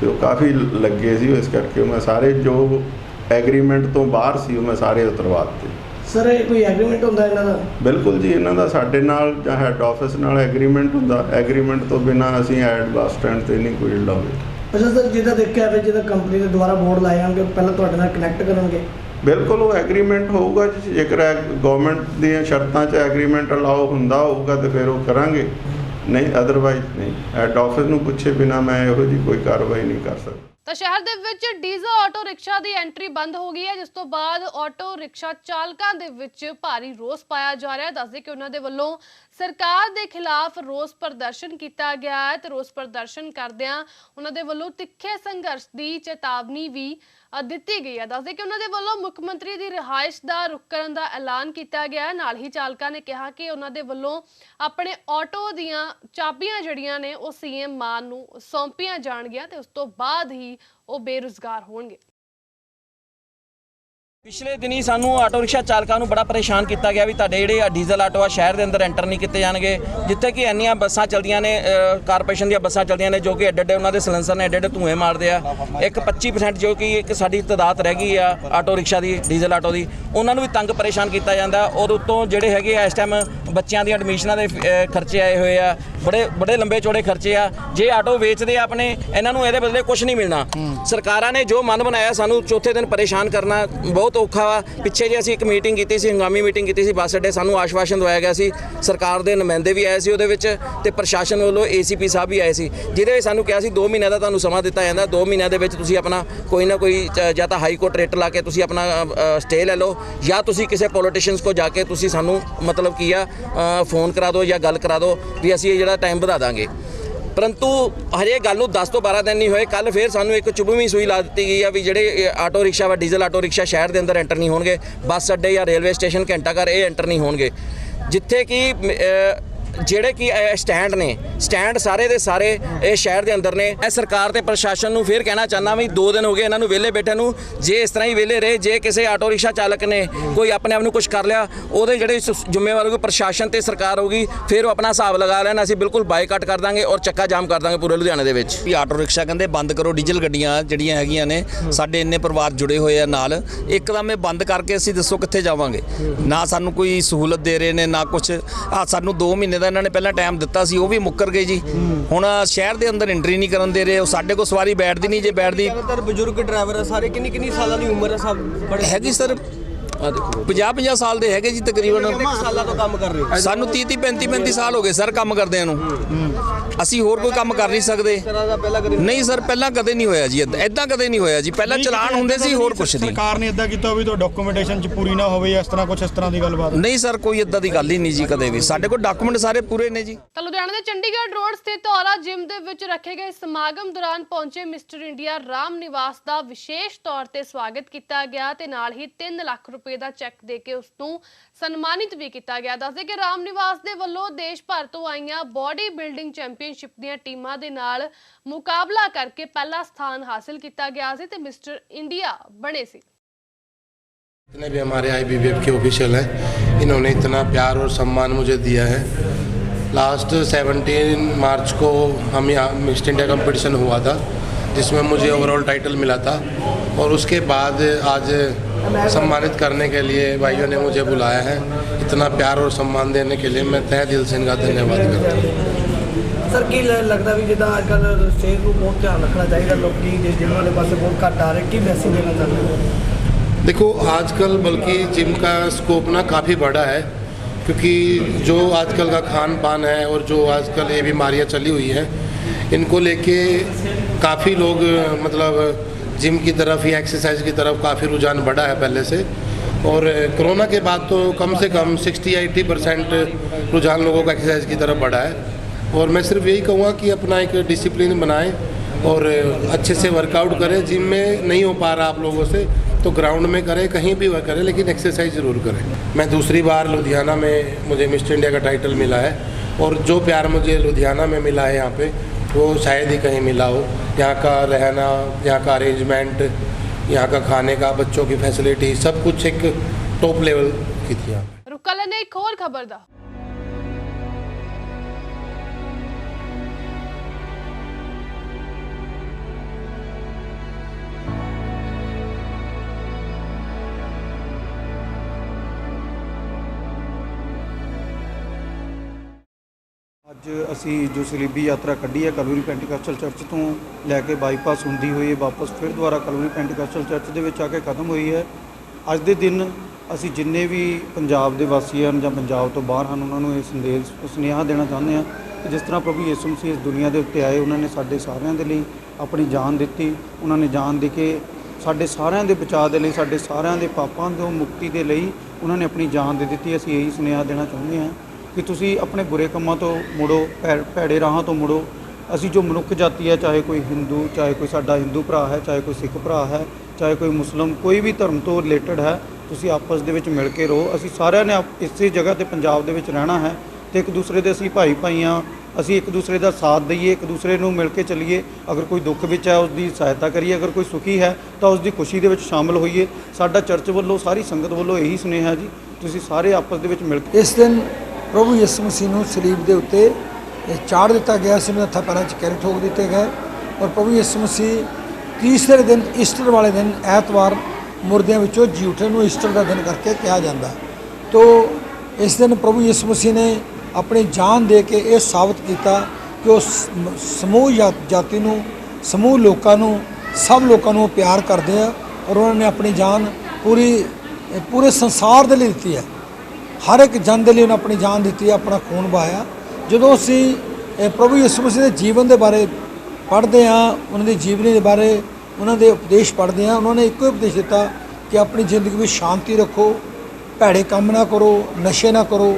ਤੇ ਉਹ ਕਾਫੀ ਲੱਗੇ ਸੀ। ਇਸ ਕਰਕੇ ਮੈਂ ਸਾਰੇ ਜੋ ਐਗਰੀਮੈਂਟ ਤੋਂ ਬਾਹਰ ਸੀ ਉਹ ਮੈਂ ਸਾਰੇ ਉਤਰਵਾ ਦਿੱਤੇ। ਸਰ ਇਹ ਕੋਈ ਐਗਰੀਮੈਂਟ ਹੁੰਦਾ ਇਹਨਾਂ ਦਾ? ਬਿਲਕੁਲ ਜੀ ਇਹਨਾਂ ਦਾ ਸਾਡੇ ਨਾਲ ਜਾਂ ਹੈੱਡ ਆਫਿਸ ਨਾਲ ਐਗਰੀਮੈਂਟ ਹੁੰਦਾ। ਐਗਰੀਮੈਂਟ ਤੋਂ ਬਿਨਾ ਅਸੀਂ ਐਡ ਬੱਸ ਸਟੈਂਡ ਤੇ ਨਹੀਂ ਕੋਈ ਲਾਉਂਦੇ ਅੱਛਾ ਸਰ ਜਿੱਦਾਂ ਦੇਖਿਆ ਫਿਰ ਜਿੱਦਾਂ ਕੰਪਨੀ ਦੇ ਦੁਆਰਾ ਬੋਰਡ ਲਾਏ ਜਾਣਗੇ ਪਹਿਲਾਂ ਤੁਹਾਡੇ ਨਾਲ ਕਨੈਕਟ ਕਰਨਗੇ। ਬਿਲਕੁਲ ਉਹ ਐਗਰੀਮੈਂਟ ਹੋਊਗਾ ਜੇਕਰ ਗਵਰਨਮੈਂਟ ਦੀਆਂ ਸ਼ਰਤਾਂ 'ਚ ਐਗਰੀਮੈਂਟ ਅਲਾਉ ਹੁੰਦਾ ਹੋਊਗਾ ਤੇ ਫਿਰ ਉਹ ਕਰਾਂਗੇ। ਨਹੀਂ ਅਦਰਵਾਈਜ਼ ਨਹੀਂ। ਹੈੱਡ ਆਫਿਸ ਨੂੰ ਪੁੱਛੇ ਬਿਨਾ ਮੈਂ ਇਹੋ ਜੀ ਕੋਈ ਕਾਰਵਾਈ ਨਹੀਂ ਕਰ ਸਕਦਾ। ਤਾਂ ਸ਼ਹਿਰ ਦੇ ਵਿੱਚ ਡੀਜ਼ਲ ਆਟੋ ਰਿਕਸ਼ਾ ਦੀ ਐਂਟਰੀ ਬੰਦ ਹੋ ਗਈ ਹੈ, ਜਿਸ ਤੋਂ ਬਾਅਦ ਆਟੋ ਰਿਕਸ਼ਾ ਚਾਲਕਾਂ ਦੇ ਵਿੱਚ ਭਾਰੀ ਰੋਸ ਪਾਇਆ ਜਾ ਰਿਹਾ ਹੈ। ਦੱਸਦੇ ਕਿ ਉਹਨਾਂ ਦੇ ਵੱਲੋਂ ਸਰਕਾਰ ਦੇ ਖਿਲਾਫ ਰੋਸ ਪ੍ਰਦਰਸ਼ਨ ਕੀਤਾ ਗਿਆ ਹੈ ਤੇ ਰੋਸ ਪ੍ਰਦਰਸ਼ਨ ਕਰਦਿਆਂ ਉਹਨਾਂ ਦੇ ਵੱਲੋਂ ਤਿੱਖੇ ਸੰਘਰਸ਼ ਦੀ ਚੇਤਾਵਨੀ ਵੀ ਦਿੱਤੀ ਗਈ ਹੈ। ਦੱਸਦੇ ਕਿ ਉਹਨਾਂ ਦੇ ਵੱਲੋਂ ਮੁੱਖ ਮੰਤਰੀ ਦੀ ਰਿਹਾਇਸ਼ ਦਾ ਰੁਕ ਕਰਨ ਦਾ ਐਲਾਨ ਕੀਤਾ ਗਿਆ। ਹੈ ਨਾਲ ਹੀ ਚਾਲਕਾਂ ਨੇ ਕਿਹਾ ਕਿ ਉਹਨਾਂ ਦੇ ਵੱਲੋਂ ਆਪਣੇ ਆਟੋ ਦੀਆਂ ਚਾਬੀਆਂ ਜਿਹੜੀਆਂ ਨੇ, ਉਹ ਸੀਐਮ ਮਾਨ ਨੂੰ ਸੌਂਪੀਆਂ ਜਾਣਗੀਆਂ ਤੇ ਉਸ ਤੋਂ ਬਾਅਦ ਹੀ ਉਹ ਬੇਰੁਜ਼ਗਾਰ ਹੋਣਗੇ। ਪਿਛਲੇ ਦਿਨੀ ਸਾਨੂੰ ਆਟੋ ਰਿਕਸ਼ਾ ਚਾਲਕਾਂ ਨੂੰ ਬੜਾ ਪਰੇਸ਼ਾਨ ਕੀਤਾ ਗਿਆ ਵੀ ਤੁਹਾਡੇ ਜਿਹੜੇ ਆ ਡੀਜ਼ਲ ਆਟੋ ਆ, ਸ਼ਹਿਰ ਦੇ ਅੰਦਰ ਐਂਟਰ ਨਹੀਂ ਕੀਤੇ ਜਾਣਗੇ। ਜਿੱਥੇ ਕਿ ਇੰਨੀਆਂ ਬੱਸਾਂ ਚੱਲਦੀਆਂ ਨੇ ਕਾਰਪੋਰੇਸ਼ਨ ਦੀਆਂ ਬੱਸਾਂ ਚੱਲਦੀਆਂ ਨੇ, ਜੋ ਕਿ ਐਡੇ ਐਡੇ ਉਹਨਾਂ ਦੇ ਸਿਲੰਸਰ ਨੇ, ਐਡੇ ਐਡੇ ਧੂਏ ਮਾਰਦੇ ਆ। ਇੱਕ 25% ਜੋ ਕਿ ਇੱਕ ਸਾਡੀ ਤਦਾਦ ਰਹਿ ਗਈ ਆ, ਆਟੋ ਰਿਕਸ਼ਾ ਦੀ, ਡੀਜ਼ਲ ਆਟੋ ਦੀ, ਉਹਨਾਂ ਨੂੰ ਵੀ ਤੰਗ ਪਰੇਸ਼ਾਨ ਕੀਤਾ ਜਾਂਦਾ। ਔਰ ਉਤੋਂ ਜਿਹੜੇ ਹੈਗੇ ਆ ਇਸ ਟਾਈਮ ਬੱਚਿਆਂ ਦੀਆਂ ਐਡਮਿਸ਼ਨਾਂ ਦੇ ਅ, ਖਰਚੇ ਆਏ ਹੋਏ ਆ। ਬੜੇ ਬੜੇ ਲੰਬੇ ਚੌੜੇ ਖਰਚੇ ਆ। ਜੇ ਆਟੋ ਵੇਚਦੇ ਆ ਆਪਣੇ ਇਹਨਾਂ ਨੂੰ ਇਹਦੇ ਬਦਲੇ ਕੁਝ ਨਹੀਂ ਮਿਲਣਾ। ਸਰਕਾਰਾਂ ਨੇ ਜੋ ਮਨ ਬਣਾਇਆ ਸਾਨੂੰ ਚੌਥੇ ਦਿਨ ਪਰੇਸ਼ਾਨ ਕਰਨਾ ਬਹੁਤ ਔਖਾ ਵਾ। ਪਿੱਛੇ ਜੇ ਅਸੀਂ ਇੱਕ ਮੀਟਿੰਗ ਕੀਤੀ ਸੀ ਹੰਗਾਮੀ ਮੀਟਿੰਗ ਕੀਤੀ ਸੀ ਬੱਸ ਅੱਡੇ ਸਾਨੂੰ ਆਸ਼ਵਾਸਨ ਦਵਾਇਆ ਗਿਆ ਸੀ। ਸਰਕਾਰ ਦੇ ਨੁਮਾਇੰਦੇ ਵੀ ਆਏ ਸੀ ਉਹਦੇ ਵਿੱਚ ਤੇ ਪ੍ਰਸ਼ਾਸਨ ਵੱਲੋਂ ਏਸੀਪੀ ਸਾਹਿਬ ਵੀ ਆਏ ਸੀ ਜਿਹਦੇ ਵਿੱਚ ਸਾਨੂੰ ਕਿਹਾ ਸੀ 2 ਮਹੀਨਿਆਂ ਦਾ ਤੁਹਾਨੂੰ ਸਮਾਂ ਦਿੱਤਾ ਜਾਂਦਾ। 2 ਮਹੀਨਿਆਂ ਦੇ ਵਿੱਚ ਤੁਸੀਂ ਆਪਣਾ ਕੋਈ ਨਾ ਕੋਈ ਚ- ਜਾਂ ਤਾਂ ਹਾਈ ਕੋਰਟ ਰੇਟ ਲਾ ਕੇ ਤੁਸੀਂ ਆਪਣਾ ਸਟੇ ਲੈ ਲਓ ਜਾਂ ਤੁਸੀਂ ਕਿਸੇ ਪੋਲੀਟੀਸ਼ੀਅਨਸ ਕੋ ਜਾ ਕੇ ਤੁਸੀਂ ਸਾਨੂੰ ਮਤਲਬ ਕੀ ਆ ਫੋਨ ਕਰਾ ਦਿਓ ਜਾਂ ਗੱਲ ਕਰਾ ਦਿਓ ਵੀ ਅਸੀਂ ਇਹ ਜਿਹੜਾ ਟਾਈਮ ਵਧਾ ਦਾਂਗੇ। ਪਰੰਤੂ ਹਜੇ ਗੱਲ ਨੂੰ 10 ਤੋਂ 12 ਦਿਨ ਨਹੀਂ ਹੋਏ ਕੱਲ ਫੇਰ ਸਾਨੂੰ ਇੱਕ ਚੁਭਵੀਂ ਸੂਈ ਲਾ ਦਿੱਤੀ ਗਈ ਆ ਵੀ ਜਿਹੜੇ ਆਟੋ ਰਿਕਸ਼ਾ ਵਾ, ਡੀਜ਼ਲ ਆਟੋ ਰਿਕਸ਼ਾ ਸ਼ਹਿਰ ਦੇ ਅੰਦਰ ਐਂਟਰ ਨਹੀਂ ਹੋਣਗੇ। ਬੱਸ ਅੱਡੇ ਜਾਂ ਰੇਲਵੇ ਸਟੇਸ਼ਨ ਘੰਟਾ ਘਰ ਇਹ ਐਂਟਰ ਨਹੀਂ ਹੋਣਗੇ। ਜਿੱਥੇ ਕਿ ਜਿਹੜੇ ਕਿ ਇਹ ਸਟੈਂਡ ਨੇ ਸਟੈਂਡ ਸਾਰੇ ਦੇ ਸਾਰੇ ਇਹ ਸ਼ਹਿਰ ਦੇ ਅੰਦਰ ਨੇ। ਇਹ ਸਰਕਾਰ ਤੇ ਪ੍ਰਸ਼ਾਸਨ ਨੂੰ ਫੇਰ ਕਹਿਣਾ ਚਾਹੁੰਦਾ ਵੀ 2 ਦਿਨ ਹੋ ਗਏ ਇਹਨਾਂ ਨੂੰ ਵਿਹਲੇ ਬੈਠੇ ਨੂੰ, ਜੇ ਇਸ ਤਰ੍ਹਾਂ ਹੀ ਵਿਹਲੇ ਰਹੇ, ਜੇ ਕਿਸੇ ਆਟੋ ਰਿਕਸ਼ਾ ਚਾਲਕ ਨੇ ਕੋਈ ਆਪਣੇ ਆਪ ਨੂੰ ਕੁਝ ਕਰ ਲਿਆ, ਉਹਦੇ ਜਿਹੜੇ ਸ- ਜ਼ਿੰਮੇਵਾਰ ਹੋਊਗੀ, ਪ੍ਰਸ਼ਾਸਨ ਤੇ ਸਰਕਾਰ ਹੋਊਗੀ, ਫਿਰ ਉਹ ਆਪਣਾ ਹਿਸਾਬ ਲਗਾ ਲੈਣ, ਅਸੀਂ ਬਿਲਕੁਲ ਬਾਈਕਾਟ ਕਰ ਦਾਂਗੇ ਔਰ ਚੱਕਾ ਜਾਮ ਕਰ ਦਾਂਗੇ ਪੂਰੇ ਲੁਧਿਆਣੇ ਦੇ ਵਿੱਚ। ਵੀ ਆਟੋ ਰਿਕਸ਼ਾ ਕਹਿੰਦੇ ਬੰਦ ਕਰੋ, ਡੀਜ਼ਲ ਗੱਡੀਆਂ ਜਿਹੜੀਆਂ ਹੈਗੀਆਂ ਨੇ, ਸਾਡੇ ਇੰਨੇ ਪਰਿਵਾਰ ਜੁੜੇ ਹੋਏ ਆ ਨਾਲ, ਇੱਕਦਮ ਇਹ ਬੰਦ ਕਰਕੇ ਅਸੀਂ ਦੱਸੋ ਕਿੱਥੇ ਜਾਵਾਂਗੇ। ਨਾ ਸਾਨੂੰ ਕੋਈ ਸਹੂਲਤ ਦੇ ਰਹੇ ਨੇ, ਨਾ ਕੁਝ ਆ ਸਾਨੂੰ 2 ਮਹੀਨੇ ਦਾ ਇਹਨਾਂ ਨੇ ਪਹਿਲਾਂ ਟਾਈਮ ਦਿੱਤਾ ਸੀ ਉਹ ਵੀ ਮੁੱਕਰ ਗਏ ਜੀ। ਹੁਣ ਸ਼ਹਿਰ ਦੇ ਅੰਦਰ ਐਂਟਰੀ ਨਹੀਂ ਕਰਨ ਦੇ ਰਹੇ ਉਹ ਸਾਡੇ ਕੋਲ ਸਵਾਰੀ ਬੈਠਦੀ ਨਹੀਂ ਜੇ ਬੈਠਦੀ ਜ਼ਿਆਦਾਤਰ ਬਜ਼ੁਰਗ ਡਰਾਈਵਰ ਆ ਸਾਰੇ ਕਿੰਨੀ ਕਿੰਨੀ ਸਾਲਾਂ ਦੀ ਉਮਰ ਹੈ ਸਭ ਹੈਗੀ ਸਰ 50 50 ਸਾਲ ਦੇ ਹੈਗੇ ਜੀ ਤਕਰੀਬਨ। ਸਾਲਾਂ ਤੋਂ ਕੰਮ ਕਰ ਰਹੇ ਹੋ? ਸਾਨੂੰ 30 30 35 35 ਸਾਲ ਹੋ ਗਏ ਸਰ ਕੰਮ ਕਰਦਿਆਂ ਨੂੰ। ਅਸੀਂ ਹੋਰ ਕੋਈ ਕੰਮ ਕਰ ਨਹੀਂ ਸਕਦੇ। ਨਹੀਂ ਸਰ ਪਹਿਲਾਂ ਕਦੇ ਨਹੀਂ ਹੋਇਆ ਜੀ। ਐਦਾਂ ਕਦੇ ਨਹੀਂ ਹੋਇਆ ਜੀ। ਪਹਿਲਾਂ ਚਲਾਨ ਹੁੰਦੇ ਸੀ ਹੋਰ ਕੁਛ ਨਹੀਂ। ਸਰਕਾਰ ਨੇ ਇਦਾਂ ਕੀਤਾ ਵੀ ਤਾਂ ਡਾਕੂਮੈਂਟੇਸ਼ਨ ਚ ਪੂਰੀ ਨਾ ਹੋਵੇ ਇਸ ਤਰ੍ਹਾਂ ਕੁਝ ਇਸ ਤਰ੍ਹਾਂ ਦੀ ਗੱਲਬਾਤ। ਨਹੀਂ ਸਰ ਕੋਈ ਇਦਾਂ ਦੀ ਗੱਲ ਹੀ ਨਹੀਂ ਜੀ ਕਦੇ ਵੀ। ਸਾਡੇ ਕੋਲ ਡਾਕੂਮੈਂਟ ਸਾਰੇ ਪੂਰੇ ਨੇ ਜੀ। ਤਾਂ ਲੁਧਿਆਣਾ ਦੇ ਚੰਡੀਗੜ੍ਹ ਰੋਡ ਸਥਿਤ ਔਰਾ ਜਿਮ ਦੇ ਵਿੱਚ ਰੱਖੇ ਗਏ ਸਮਾਗਮ ਦੌਰਾਨ ਪਹੁੰਚੇ ਮਿਸਟਰ ਇੰਡੀਆ ਰਾਮ ਨਿਵਾਸ ਦਾ ਵਿਸ਼ੇਸ਼ ਤੌਰ ਤੇ ਸਵਾਗਤ ਕੀਤਾ ਗਿਆ ਤੇ ਨਾਲ ਹੀ 3 ਲੱਖ ਰੁਪਏ ਦਾ ਚੈੱਕ ਦੇ ਕੇ ਉਸ ਨੂੰ ਸਨਮਾਨਿਤ ਵੀ ਕੀਤਾ ਗਿਆ ਦੱਸਦੇ ਕਿ ਰਾਮ ਨਿਵਾਸ ਦੇ ਵੱਲੋਂ ਦੇਸ਼ ਭਰ ਤੋਂ ਆਈਆਂ ਬਾਡੀ ਬਿਲਡਿੰਗ ਚੈਂਪੀਅਨਸ਼ਿਪ ਦੀਆਂ ਟੀਮਾਂ ਦੇ ਨਾਲ ਮੁਕਾਬਲਾ ਕਰਕੇ ਪਹਿਲਾ ਸਥਾਨ ਹਾਸਲ ਕੀਤਾ ਗਿਆ ਸੀ ਤੇ ਮਿਸਟਰ ਇੰਡੀਆ ਬਣੇ ਸੀ जितने भी हमारे आई के ऑफिशियल हैं इन्होंने इतना प्यार और सम्मान मुझे दिया है लास्ट 17 मार्च को हम यहाँ मिस्ट इंडिया कंपटीशन हुआ था जिसमें मुझे ओवरऑल टाइटल मिला था और उसके बाद आज सम्मानित करने के लिए भाइयों ने मुझे बुलाया है इतना प्यार और सम्मान देने के लिए मैं तहे दिल से इनका धन्यवाद करता हूँ ਸਰ ਕੀ ਲ- ਲੱਗਦਾ ਵੀ ਜਿੱਦਾਂ ਅੱਜ ਕੱਲ੍ਹ ਸਿਹਤ ਨੂੰ ਬਹੁਤ ਧਿਆਨ ਰੱਖਣਾ ਚਾਹੀਦਾ ਲੋਕੀ ਜੇ ਜਿਮ ਵਾਲੇ ਪਾਸੇ ਬਹੁਤ ਘੱਟ ਆ ਰਹੇ ਕੀ ਮੈਸੇਜ ਦੇਣਾ ਚਾਹੁੰਦੇ ਹੋ देखो आजकल बल्कि जिम का स्कोप ना काफ़ी बड़ा है क्योंकि जो आजकल का खान पान है और जो आजकल ये बीमारियां चली हुई हैं इनको लेके काफ़ी लोग मतलब जिम की तरफ़ या एक्सरसाइज की तरफ़ काफ़ी रुझान बढ़ा है पहले से। और कोरोना के बाद तो कम से कम 60-80 परसेंट रुझान लोगों का एक्सरसाइज की तरफ़ बढ़ा है। और मैं सिर्फ़ यही कहूँगा कि अपना एक डिसिप्लिन बनाएँ और अच्छे से वर्कआउट करें। जिम में नहीं हो पा रहा आप लोगों से तो ग्राउंड में करें, कहीं भी करें, लेकिन एक्सरसाइज ज़रूर करें। मैं दूसरी बार लुधियाना में मुझे मिस्टर इंडिया का टाइटल मिला है और जो प्यार मुझे लुधियाना में मिला है यहाँ पे वो शायद ही कहीं मिला हो। यहाँ का रहना, यहाँ का अरेंजमेंट यहाँ का खाने का, बच्चों की फैसिलिटी सब कुछ एक टॉप लेवल की थी यहाँ रुकल ने एक और खबर था ਅੱਜ ਅਸੀਂ ਜੋ ਸਲੀਬੀ ਯਾਤਰਾ ਕੱਢੀ ਹੈ ਕਲਵਰੀ ਪੈਂਟੀਕਾਸਟਲ ਚਰਚ ਤੋਂ ਲੈ ਕੇ ਬਾਈਪਾਸ ਹੁੰਦੀ ਹੋਈ ਵਾਪਸ ਫਿਰ ਦੁਬਾਰਾ ਕਲਵਰੀ ਪੈਂਟੀਕਾਸਟਲ ਚਰਚ ਦੇ ਵਿੱਚ ਆ ਕੇ ਖਤਮ ਹੋਈ ਹੈ। ਅੱਜ ਦੇ ਦਿਨ ਅਸੀਂ ਜਿੰਨੇ ਵੀ ਪੰਜਾਬ ਦੇ ਵਾਸੀ ਹਨ ਜਾਂ ਪੰਜਾਬ ਤੋਂ ਬਾਹਰ ਹਨ, ਉਹਨਾਂ ਨੂੰ ਇਹ ਸੰਦੇਸ਼, ਸੁਨੇਹਾ ਦੇਣਾ ਚਾਹੁੰਦੇ ਹਾਂ ਕਿ ਜਿਸ ਤਰ੍ਹਾਂ ਪ੍ਰਭੂ ਯਿਸੂ ਮਸੀਹ ਇਸ ਦੁਨੀਆ ਦੇ ਉੱਤੇ ਆਏ, ਉਹਨਾਂ ਨੇ ਸਾਡੇ ਸਾਰਿਆਂ ਦੇ ਲਈ ਆਪਣੀ ਜਾਨ ਦਿੱਤੀ, ਉਹਨਾਂ ਨੇ ਜਾਨ ਦੇ ਕੇ ਸਾਡੇ ਸਾਰਿਆਂ ਦੇ ਬਚਾਅ ਦੇ ਲਈ, ਸਾਡੇ ਸਾਰਿਆਂ ਦੇ ਪਾਪਾਂ ਤੋਂ ਮੁਕਤੀ ਦੇ ਲਈ ਉਹਨਾਂ ਨੇ ਆਪਣੀ ਜਾਨ ਦੇ ਦਿੱਤੀ। ਅਸੀਂ ਇਹੀ ਸੁਨੇਹਾ ਦੇਣਾ ਚਾਹੁੰਦੇ ਹਾਂ ਕਿ ਤੁਸੀਂ ਆਪਣੇ ਬੁਰੇ ਕੰਮਾਂ ਤੋਂ ਮੁੜੋ, ਭੈ- ਭੈੜੇ ਰਾਹਾਂ ਤੋਂ ਮੁੜੋ। ਅਸੀਂ ਜੋ ਮਨੁੱਖ ਜਾਤੀ ਹੈ, ਚਾਹੇ ਕੋਈ ਹਿੰਦੂ ਚਾਹੇ ਕੋਈ ਸਾਡਾ ਹਿੰਦੂ ਭਰਾ ਹੈ, ਚਾਹੇ ਕੋਈ ਸਿੱਖ ਭਰਾ ਹੈ, ਚਾਹੇ ਕੋਈ ਮੁਸਲਮ ਕੋਈ ਵੀ ਧਰਮ ਤੋਂ ਰਿਲੇਟਡ ਹੈ, ਤੁਸੀਂ ਆਪਸ ਦੇ ਵਿੱਚ ਮਿਲ ਕੇ ਰਹੋ। ਅਸੀਂ ਸਾਰਿਆਂ ਨੇ ਆਪ- ਇਸੇ ਜਗ੍ਹਾ ਤੇ ਪੰਜਾਬ ਦੇ ਵਿੱਚ ਰਹਿਣਾ ਹੈ ਤੇ ਇੱਕ ਦੂਸਰੇ ਦੇ ਅਸੀਂ ਭਾਈ ਭਾਈ ਹਾਂ ਅਸੀਂ ਇੱਕ ਦੂਸਰੇ ਦਾ ਸਾਥ ਦਈਏ, ਇੱਕ ਦੂਸਰੇ ਨੂੰ ਮਿਲ ਕੇ ਚੱਲੀਏ। ਅਗਰ ਕੋਈ ਦੁੱਖ ਵਿੱਚ ਹੈ ਉਸ ਦੀ ਸਹਾਇਤਾ ਕਰੀਏ। ਅਗਰ ਕੋਈ ਸੁਖੀ ਹੈ, ਤਾਂ ਉਸ ਦੀ ਖੁਸ਼ੀ ਦੇ ਵਿੱਚ ਸ਼ਾਮਲ ਹੋਈਏ। ਸਾਡਾ ਚਰਚ ਵੱਲੋਂ, ਸਾਰੀ ਸੰਗਤ ਵੱਲੋਂ ਇਹੀ ਸੁਨੇਹਾ ਜੀ। ਤੁਸੀਂ ਸਾਰੇ ਆਪਸ ਦੇ ਵਿੱਚ ਮਿਲ ਕੇ ਇਸ ਦਿਨ ਪ੍ਰਭੂ ਯਿਸੂ ਮਸੀਹ ਨੂੰ ਸਲੀਬ ਦੇ ਉੱਤੇ ਚਾੜ ਦਿੱਤਾ ਗਿਆ ਸੀ ਉਹਨਾਂ ਹੱਥਾਂ ਪੈਰਾਂ 'ਚ ਕੈਰੀ ਠੋਕ ਦਿੱਤੇ ਗਏ। ਔਰ ਪ੍ਰਭੂ ਯਿਸੂ ਮਸੀਹ ਤੀਸਰੇ ਦਿਨ, ਈਸਟਰ ਵਾਲੇ ਦਿਨ, ਐਤਵਾਰ ਮੁਰਦਿਆਂ ਵਿੱਚੋਂ ਜੀ ਉੱਠੇ ਨੂੰ ਈਸਟਰ ਦਾ ਦਿਨ ਕਰਕੇ ਕਿਹਾ ਜਾਂਦਾ। ਤੋ ਇਸ ਦਿਨ ਪ੍ਰਭੂ ਯਿਸੂ ਮਸੀਹ ਨੇ ਆਪਣੀ ਜਾਨ ਦੇ ਕੇ ਇਹ ਸਾਬਤ ਕੀਤਾ ਕਿ ਉਹ ਸਮੂਹ ਜਾ- ਜਾਤੀ ਨੂੰ, ਸਮੂਹ ਲੋਕਾਂ ਨੂੰ, ਸਭ ਲੋਕਾਂ ਨੂੰ ਪਿਆਰ ਕਰਦੇ ਆ। ਔਰ ਉਹਨਾਂ ਨੇ ਆਪਣੀ ਜਾਨ ਪੂਰੀ, ਪੂਰੇ ਸੰਸਾਰ ਦੇ ਲਈ ਦਿੱਤੀ ਹੈ। ਹਰ ਇੱਕ ਜਨ ਦੇ ਲਈ ਉਹਨਾਂ ਆਪਣੀ ਜਾਨ ਦਿੱਤੀ, ਆਪਣਾ ਖੂਨ ਬਹਾਇਆ ਜਦੋਂ ਅਸੀਂ ਪ੍ਰਭੂ ਯਿਸੂ ਮਸੀਹ ਦੇ ਜੀਵਨ ਦੇ ਬਾਰੇ ਪੜ੍ਹਦੇ ਹਾਂ, ਉਹਨਾਂ ਦੀ ਜੀਵਨੀ ਦੇ ਬਾਰੇ ਉਹਨਾਂ ਦੇ ਉਪਦੇਸ਼ ਪੜ੍ਹਦੇ ਹਾਂ, ਉਹਨਾਂ ਨੇ ਇੱਕੋ ਹੀ ਉਪਦੇਸ਼ ਦਿੱਤਾ ਕਿ ਆਪਣੀ ਜ਼ਿੰਦਗੀ ਵਿੱਚ ਸ਼ਾਂਤੀ ਰੱਖੋ, ਭੈੜੇ ਕੰਮ ਨਾ ਕਰੋ, ਨਸ਼ੇ ਨਾ ਕਰੋ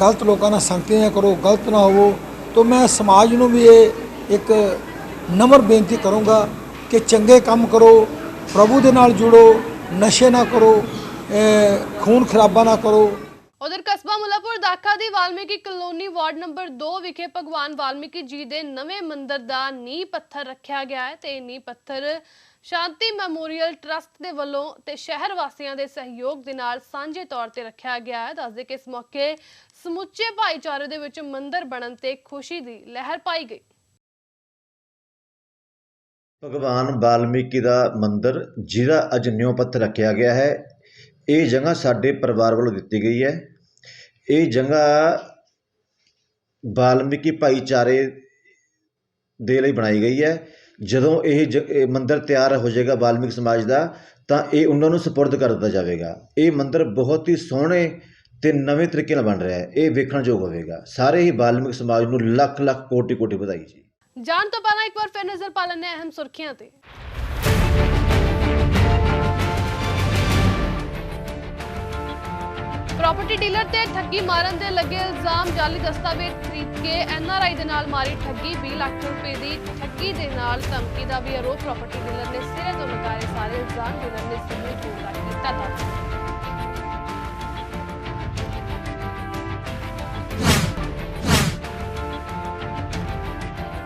ਗਲਤ ਲੋਕਾਂ ਨਾਲ ਸੰਗਤੀ ਨਾ ਕਰੋ, ਗਲਤ ਨਾ ਹੋਵੋ। ਤਾਂ ਮੈਂ ਸਮਾਜ ਨੂੰ ਵੀ ਇਹ ਇੱਕ ਨਮਰ ਬੇਨਤੀ ਕਰੂੰਗਾ ਕਿ ਚੰਗੇ ਕੰਮ ਕਰੋ, ਪ੍ਰਭੂ ਦੇ ਨਾਲ ਜੁੜੋ, ਨਸ਼ੇ ਨਾ ਕਰੋ ਖੂਨ ਖਰਾਬਾ ਨਾ ਕਰੋ ਉਧਰ ਕਸਬਾ ਮੁਲਾਪੁਰ ਦਾਖਾ ਦੀ ਵਾਲਮੀਕੀ ਕਲੋਨੀ ਵਾਰਡ ਨੰਬਰ 2 ਵਿਖੇ ਭਗਵਾਨ ਵਾਲਮੀਕੀ ਜੀ ਦੇ ਨਵੇਂ ਮੰਦਿਰ ਦਾ ਨੀਂਹ ਪੱਥਰ ਰੱਖਿਆ ਗਿਆ ਹੈ ਤੇ ਇਹ ਨੀਂਹ ਪੱਥਰ ਸ਼ਾਂਤੀ ਮੈਮੋਰੀਅਲ ਟਰਸਟ ਦੇ ਵੱਲੋਂ ਤੇ ਸ਼ਹਿਰ ਵਾਸੀਆਂ ਦੇ ਸਹਿਯੋਗ ਦੇ ਨਾਲ ਸਾਂਝੇ ਤੌਰ ਤੇ ਰੱਖਿਆ ਗਿਆ ਹੈ। ਦੱਸਦੇ ਕਿ ਇਸ ਮੌਕੇ ਸਮੁੱਚੇ ਭਾਈਚਾਰੇ ਦੇ ਵਿੱਚ ਮੰਦਿਰ ਬਣਨ ਤੇ ਖੁਸ਼ੀ ਦੀ ਲਹਿਰ ਪਾਈ ਗਈ। ਭਗਵਾਨ ਵਾਲਮੀਕੀ ਦਾ ਮੰਦਿਰ ਜਿਹਦਾ ਅੱਜ ਨਿਉ ਪੱਥਰ ਰੱਖਿਆ ਗਿਆ ਹੈ। ਇਹ ਜਗ੍ਹਾ ਸਾਡੇ ਪਰਿਵਾਰ ਵੱਲੋਂ ਦਿੱਤੀ ਗਈ ਹੈ। ਇਹ ਜਗ੍ਹਾ ਵਾਲਮੀਕੀ ਭਾਈਚਾਰੇ ਦੇ ਲਈ ਬਣਾਈ ਗਈ ਹੈ। ਜਦੋਂ ਇਹ ਜ- ਇਹ ਤਿਆਰ ਹੋ ਜਾਏਗਾ ਵਾਲਮੀਕੀ ਸਮਾਜ ਦਾ, ਤਾਂ ਇਹ ਉਹਨਾਂ ਨੂੰ ਸਪੁਰਦ ਕਰ ਦਿੱਤਾ ਜਾਵੇਗਾ। ਇਹ ਮੰਦਰ ਬਹੁਤ ਹੀ ਸੋਹਣੇ ਤੇ ਨਵੇਂ ਤਰੀਕੇ ਨਾਲ ਬਣ ਰਿਹਾ ਹੈ। ਇਹ ਵੇਖਣ ਯੋਗ ਹੋਵੇਗਾ। ਸਾਰੇ ਹੀ ਵਾਲਮੀਕੀ ਸਮਾਜ ਨੂੰ ਲੱਖ ਲੱਖ ਕੋਟੀ ਕੋਟੀ ਵਧਾਈ ਜੀ। ਜਾਣ ਤੋਂ ਪਹਿਲਾਂ ਇੱਕ ਵਾਰ ਫਿਰ ਨਜ਼ਰ ਪਾ ਲੈਂਦੇ ਹਾਂ ਅਹਿਮ ਸੁਰਖੀਆਂ ਤੇ। ਪ੍ਰਾਪਰਟੀ ਡੀਲਰ ਤੇ ਠੱਗੀ ਮਾਰਨ ਦੇ ਲੱਗੇ ਇਲਜ਼ਾਮ, ਜਾਲੀ ਦਸਤਾਵੇਜ਼ ਖਰੀਦ ਕੇ ਐਨਆਰਆਈ ਦੇ ਨਾਲ ਮਾਰੀ ਠੱਗੀ 20 ਲੱਖ ਰੁਪਏ ਦੀ ਠੱਗੀ ਦੇ ਨਾਲ ਧਮਕੀ ਦਾ ਵੀ ਆਰੋਪ ਪ੍ਰਾਪਰਟੀ ਡੀਲਰ ਨੇ ਸਿਰੇ ਤੋਂ ਲਗਾਏ ਸਾਰੇ ਇਲਜ਼ਾਮ, ਡੀਲਰ ਨੇ ਸਿਰੇ ਤੋਂ ਲਗਾ ਕੀਤਾ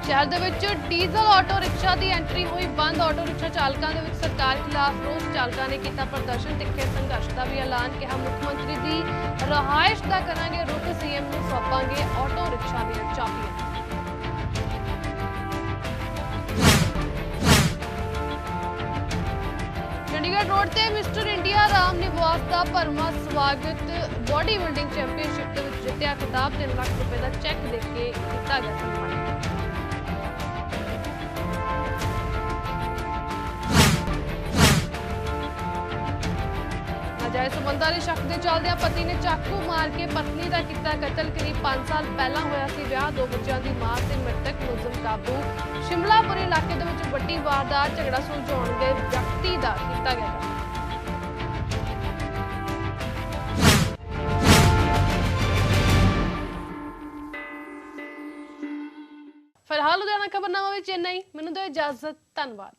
ਸ਼ਹਿਰ ਦੇ ਵਿੱਚ ਡੀਜ਼ਲ ਆਟੋ ਰਿਕਸ਼ਾ ਦੀ ਐਂਟਰੀ ਹੋਈ ਬੰਦ। ਆਟੋ ਰਿਕਸ਼ਾ ਚਾਲਕਾਂ ਦੇ ਵਿੱਚ ਸਰਕਾਰ ਖਿਲਾਫ ਰੋਸ। ਚਾਲਕਾਂ ਨੇ ਕੀਤਾ ਪ੍ਰਦਰਸ਼ਨ ਤਿੱਖੇ ਸੰਘਰਸ਼ ਦਾ ਵੀ ਐਲਾਨ ਕਿਹਾ। ਮੁੱਖ ਮੰਤਰੀ ਦੀ ਰਹਾਇਸ਼ ਦਾ ਕਰਾਂਗੇ ਰੁਖ। ਸੀਐਮ ਨੂੰ ਸੌਂਪਾਂਗੇ ਆਟੋ ਰਿਕਸ਼ਾ ਦੀਆਂ ਚਾਬੀਆਂ। ਚੰਡੀਗੜ੍ਹ ਰੋਡ ਤੇ ਮਿਸਟਰ ਇੰਡੀਆ ਰਾਮ ਨਿਵਾਸ ਦਾ ਭਰਮਾ ਸਵਾਗਤ। ਬਾਡੀ ਬਿਲਡਿੰਗ ਚੈਂਪੀਅਨਸ਼ਿਪ ਦੇ ਵਿੱਚ ਜਿੱਤਿਆ ਖਿਤਾਬ। 3 ਲੱਖ ਰੁਪਏ ਦਾ ਚੈੱਕ ਦੇ ਕੇ ਕੀਤਾ ਗਿਆ ਸਨਮਾਨ ਨਾਜਾਇਜ਼ ਸੰਬੰਧਾਂ ਦੇ ਸ਼ੱਕ ਦੇ ਚੱਲਦਿਆਂ ਪਤੀ ਨੇ ਚਾਕੂ ਮਾਰ ਕੇ ਪਤਨੀ ਦਾ ਕੀਤਾ ਕਤਲ। ਕਰੀਬ 5 ਸਾਲ ਪਹਿਲਾਂ ਹੋਇਆ ਸੀ ਵਿਆਹ। ਦੋ ਬੱਚਿਆਂ ਦੀ ਮਾਂ ਤੇ ਮ੍ਰਿਤਕ ਮੁਲਜ਼ਮ ਕਾਬੂ। ਸ਼ਿਮਲਾਪੁਰ ਇਲਾਕੇ ਦੇ ਵਿੱਚ ਵੱਡੀ ਵਾਰਦਾਤ, ਝਗੜਾ ਸੁਲਝਾਉਣ ਗਏ ਵਿਅਕਤੀ ਦਾ ਕੀਤਾ ਗਿਆ ਫਿਲਹਾਲ ਲੁਧਿਆਣਾ ਖਬਰਨਾਮਾ ਵਿੱਚ ਇੰਨਾ ਹੀ। ਮੈਨੂੰ ਦਿਓ ਇਜਾਜ਼ਤ। ਧੰਨਵਾਦ।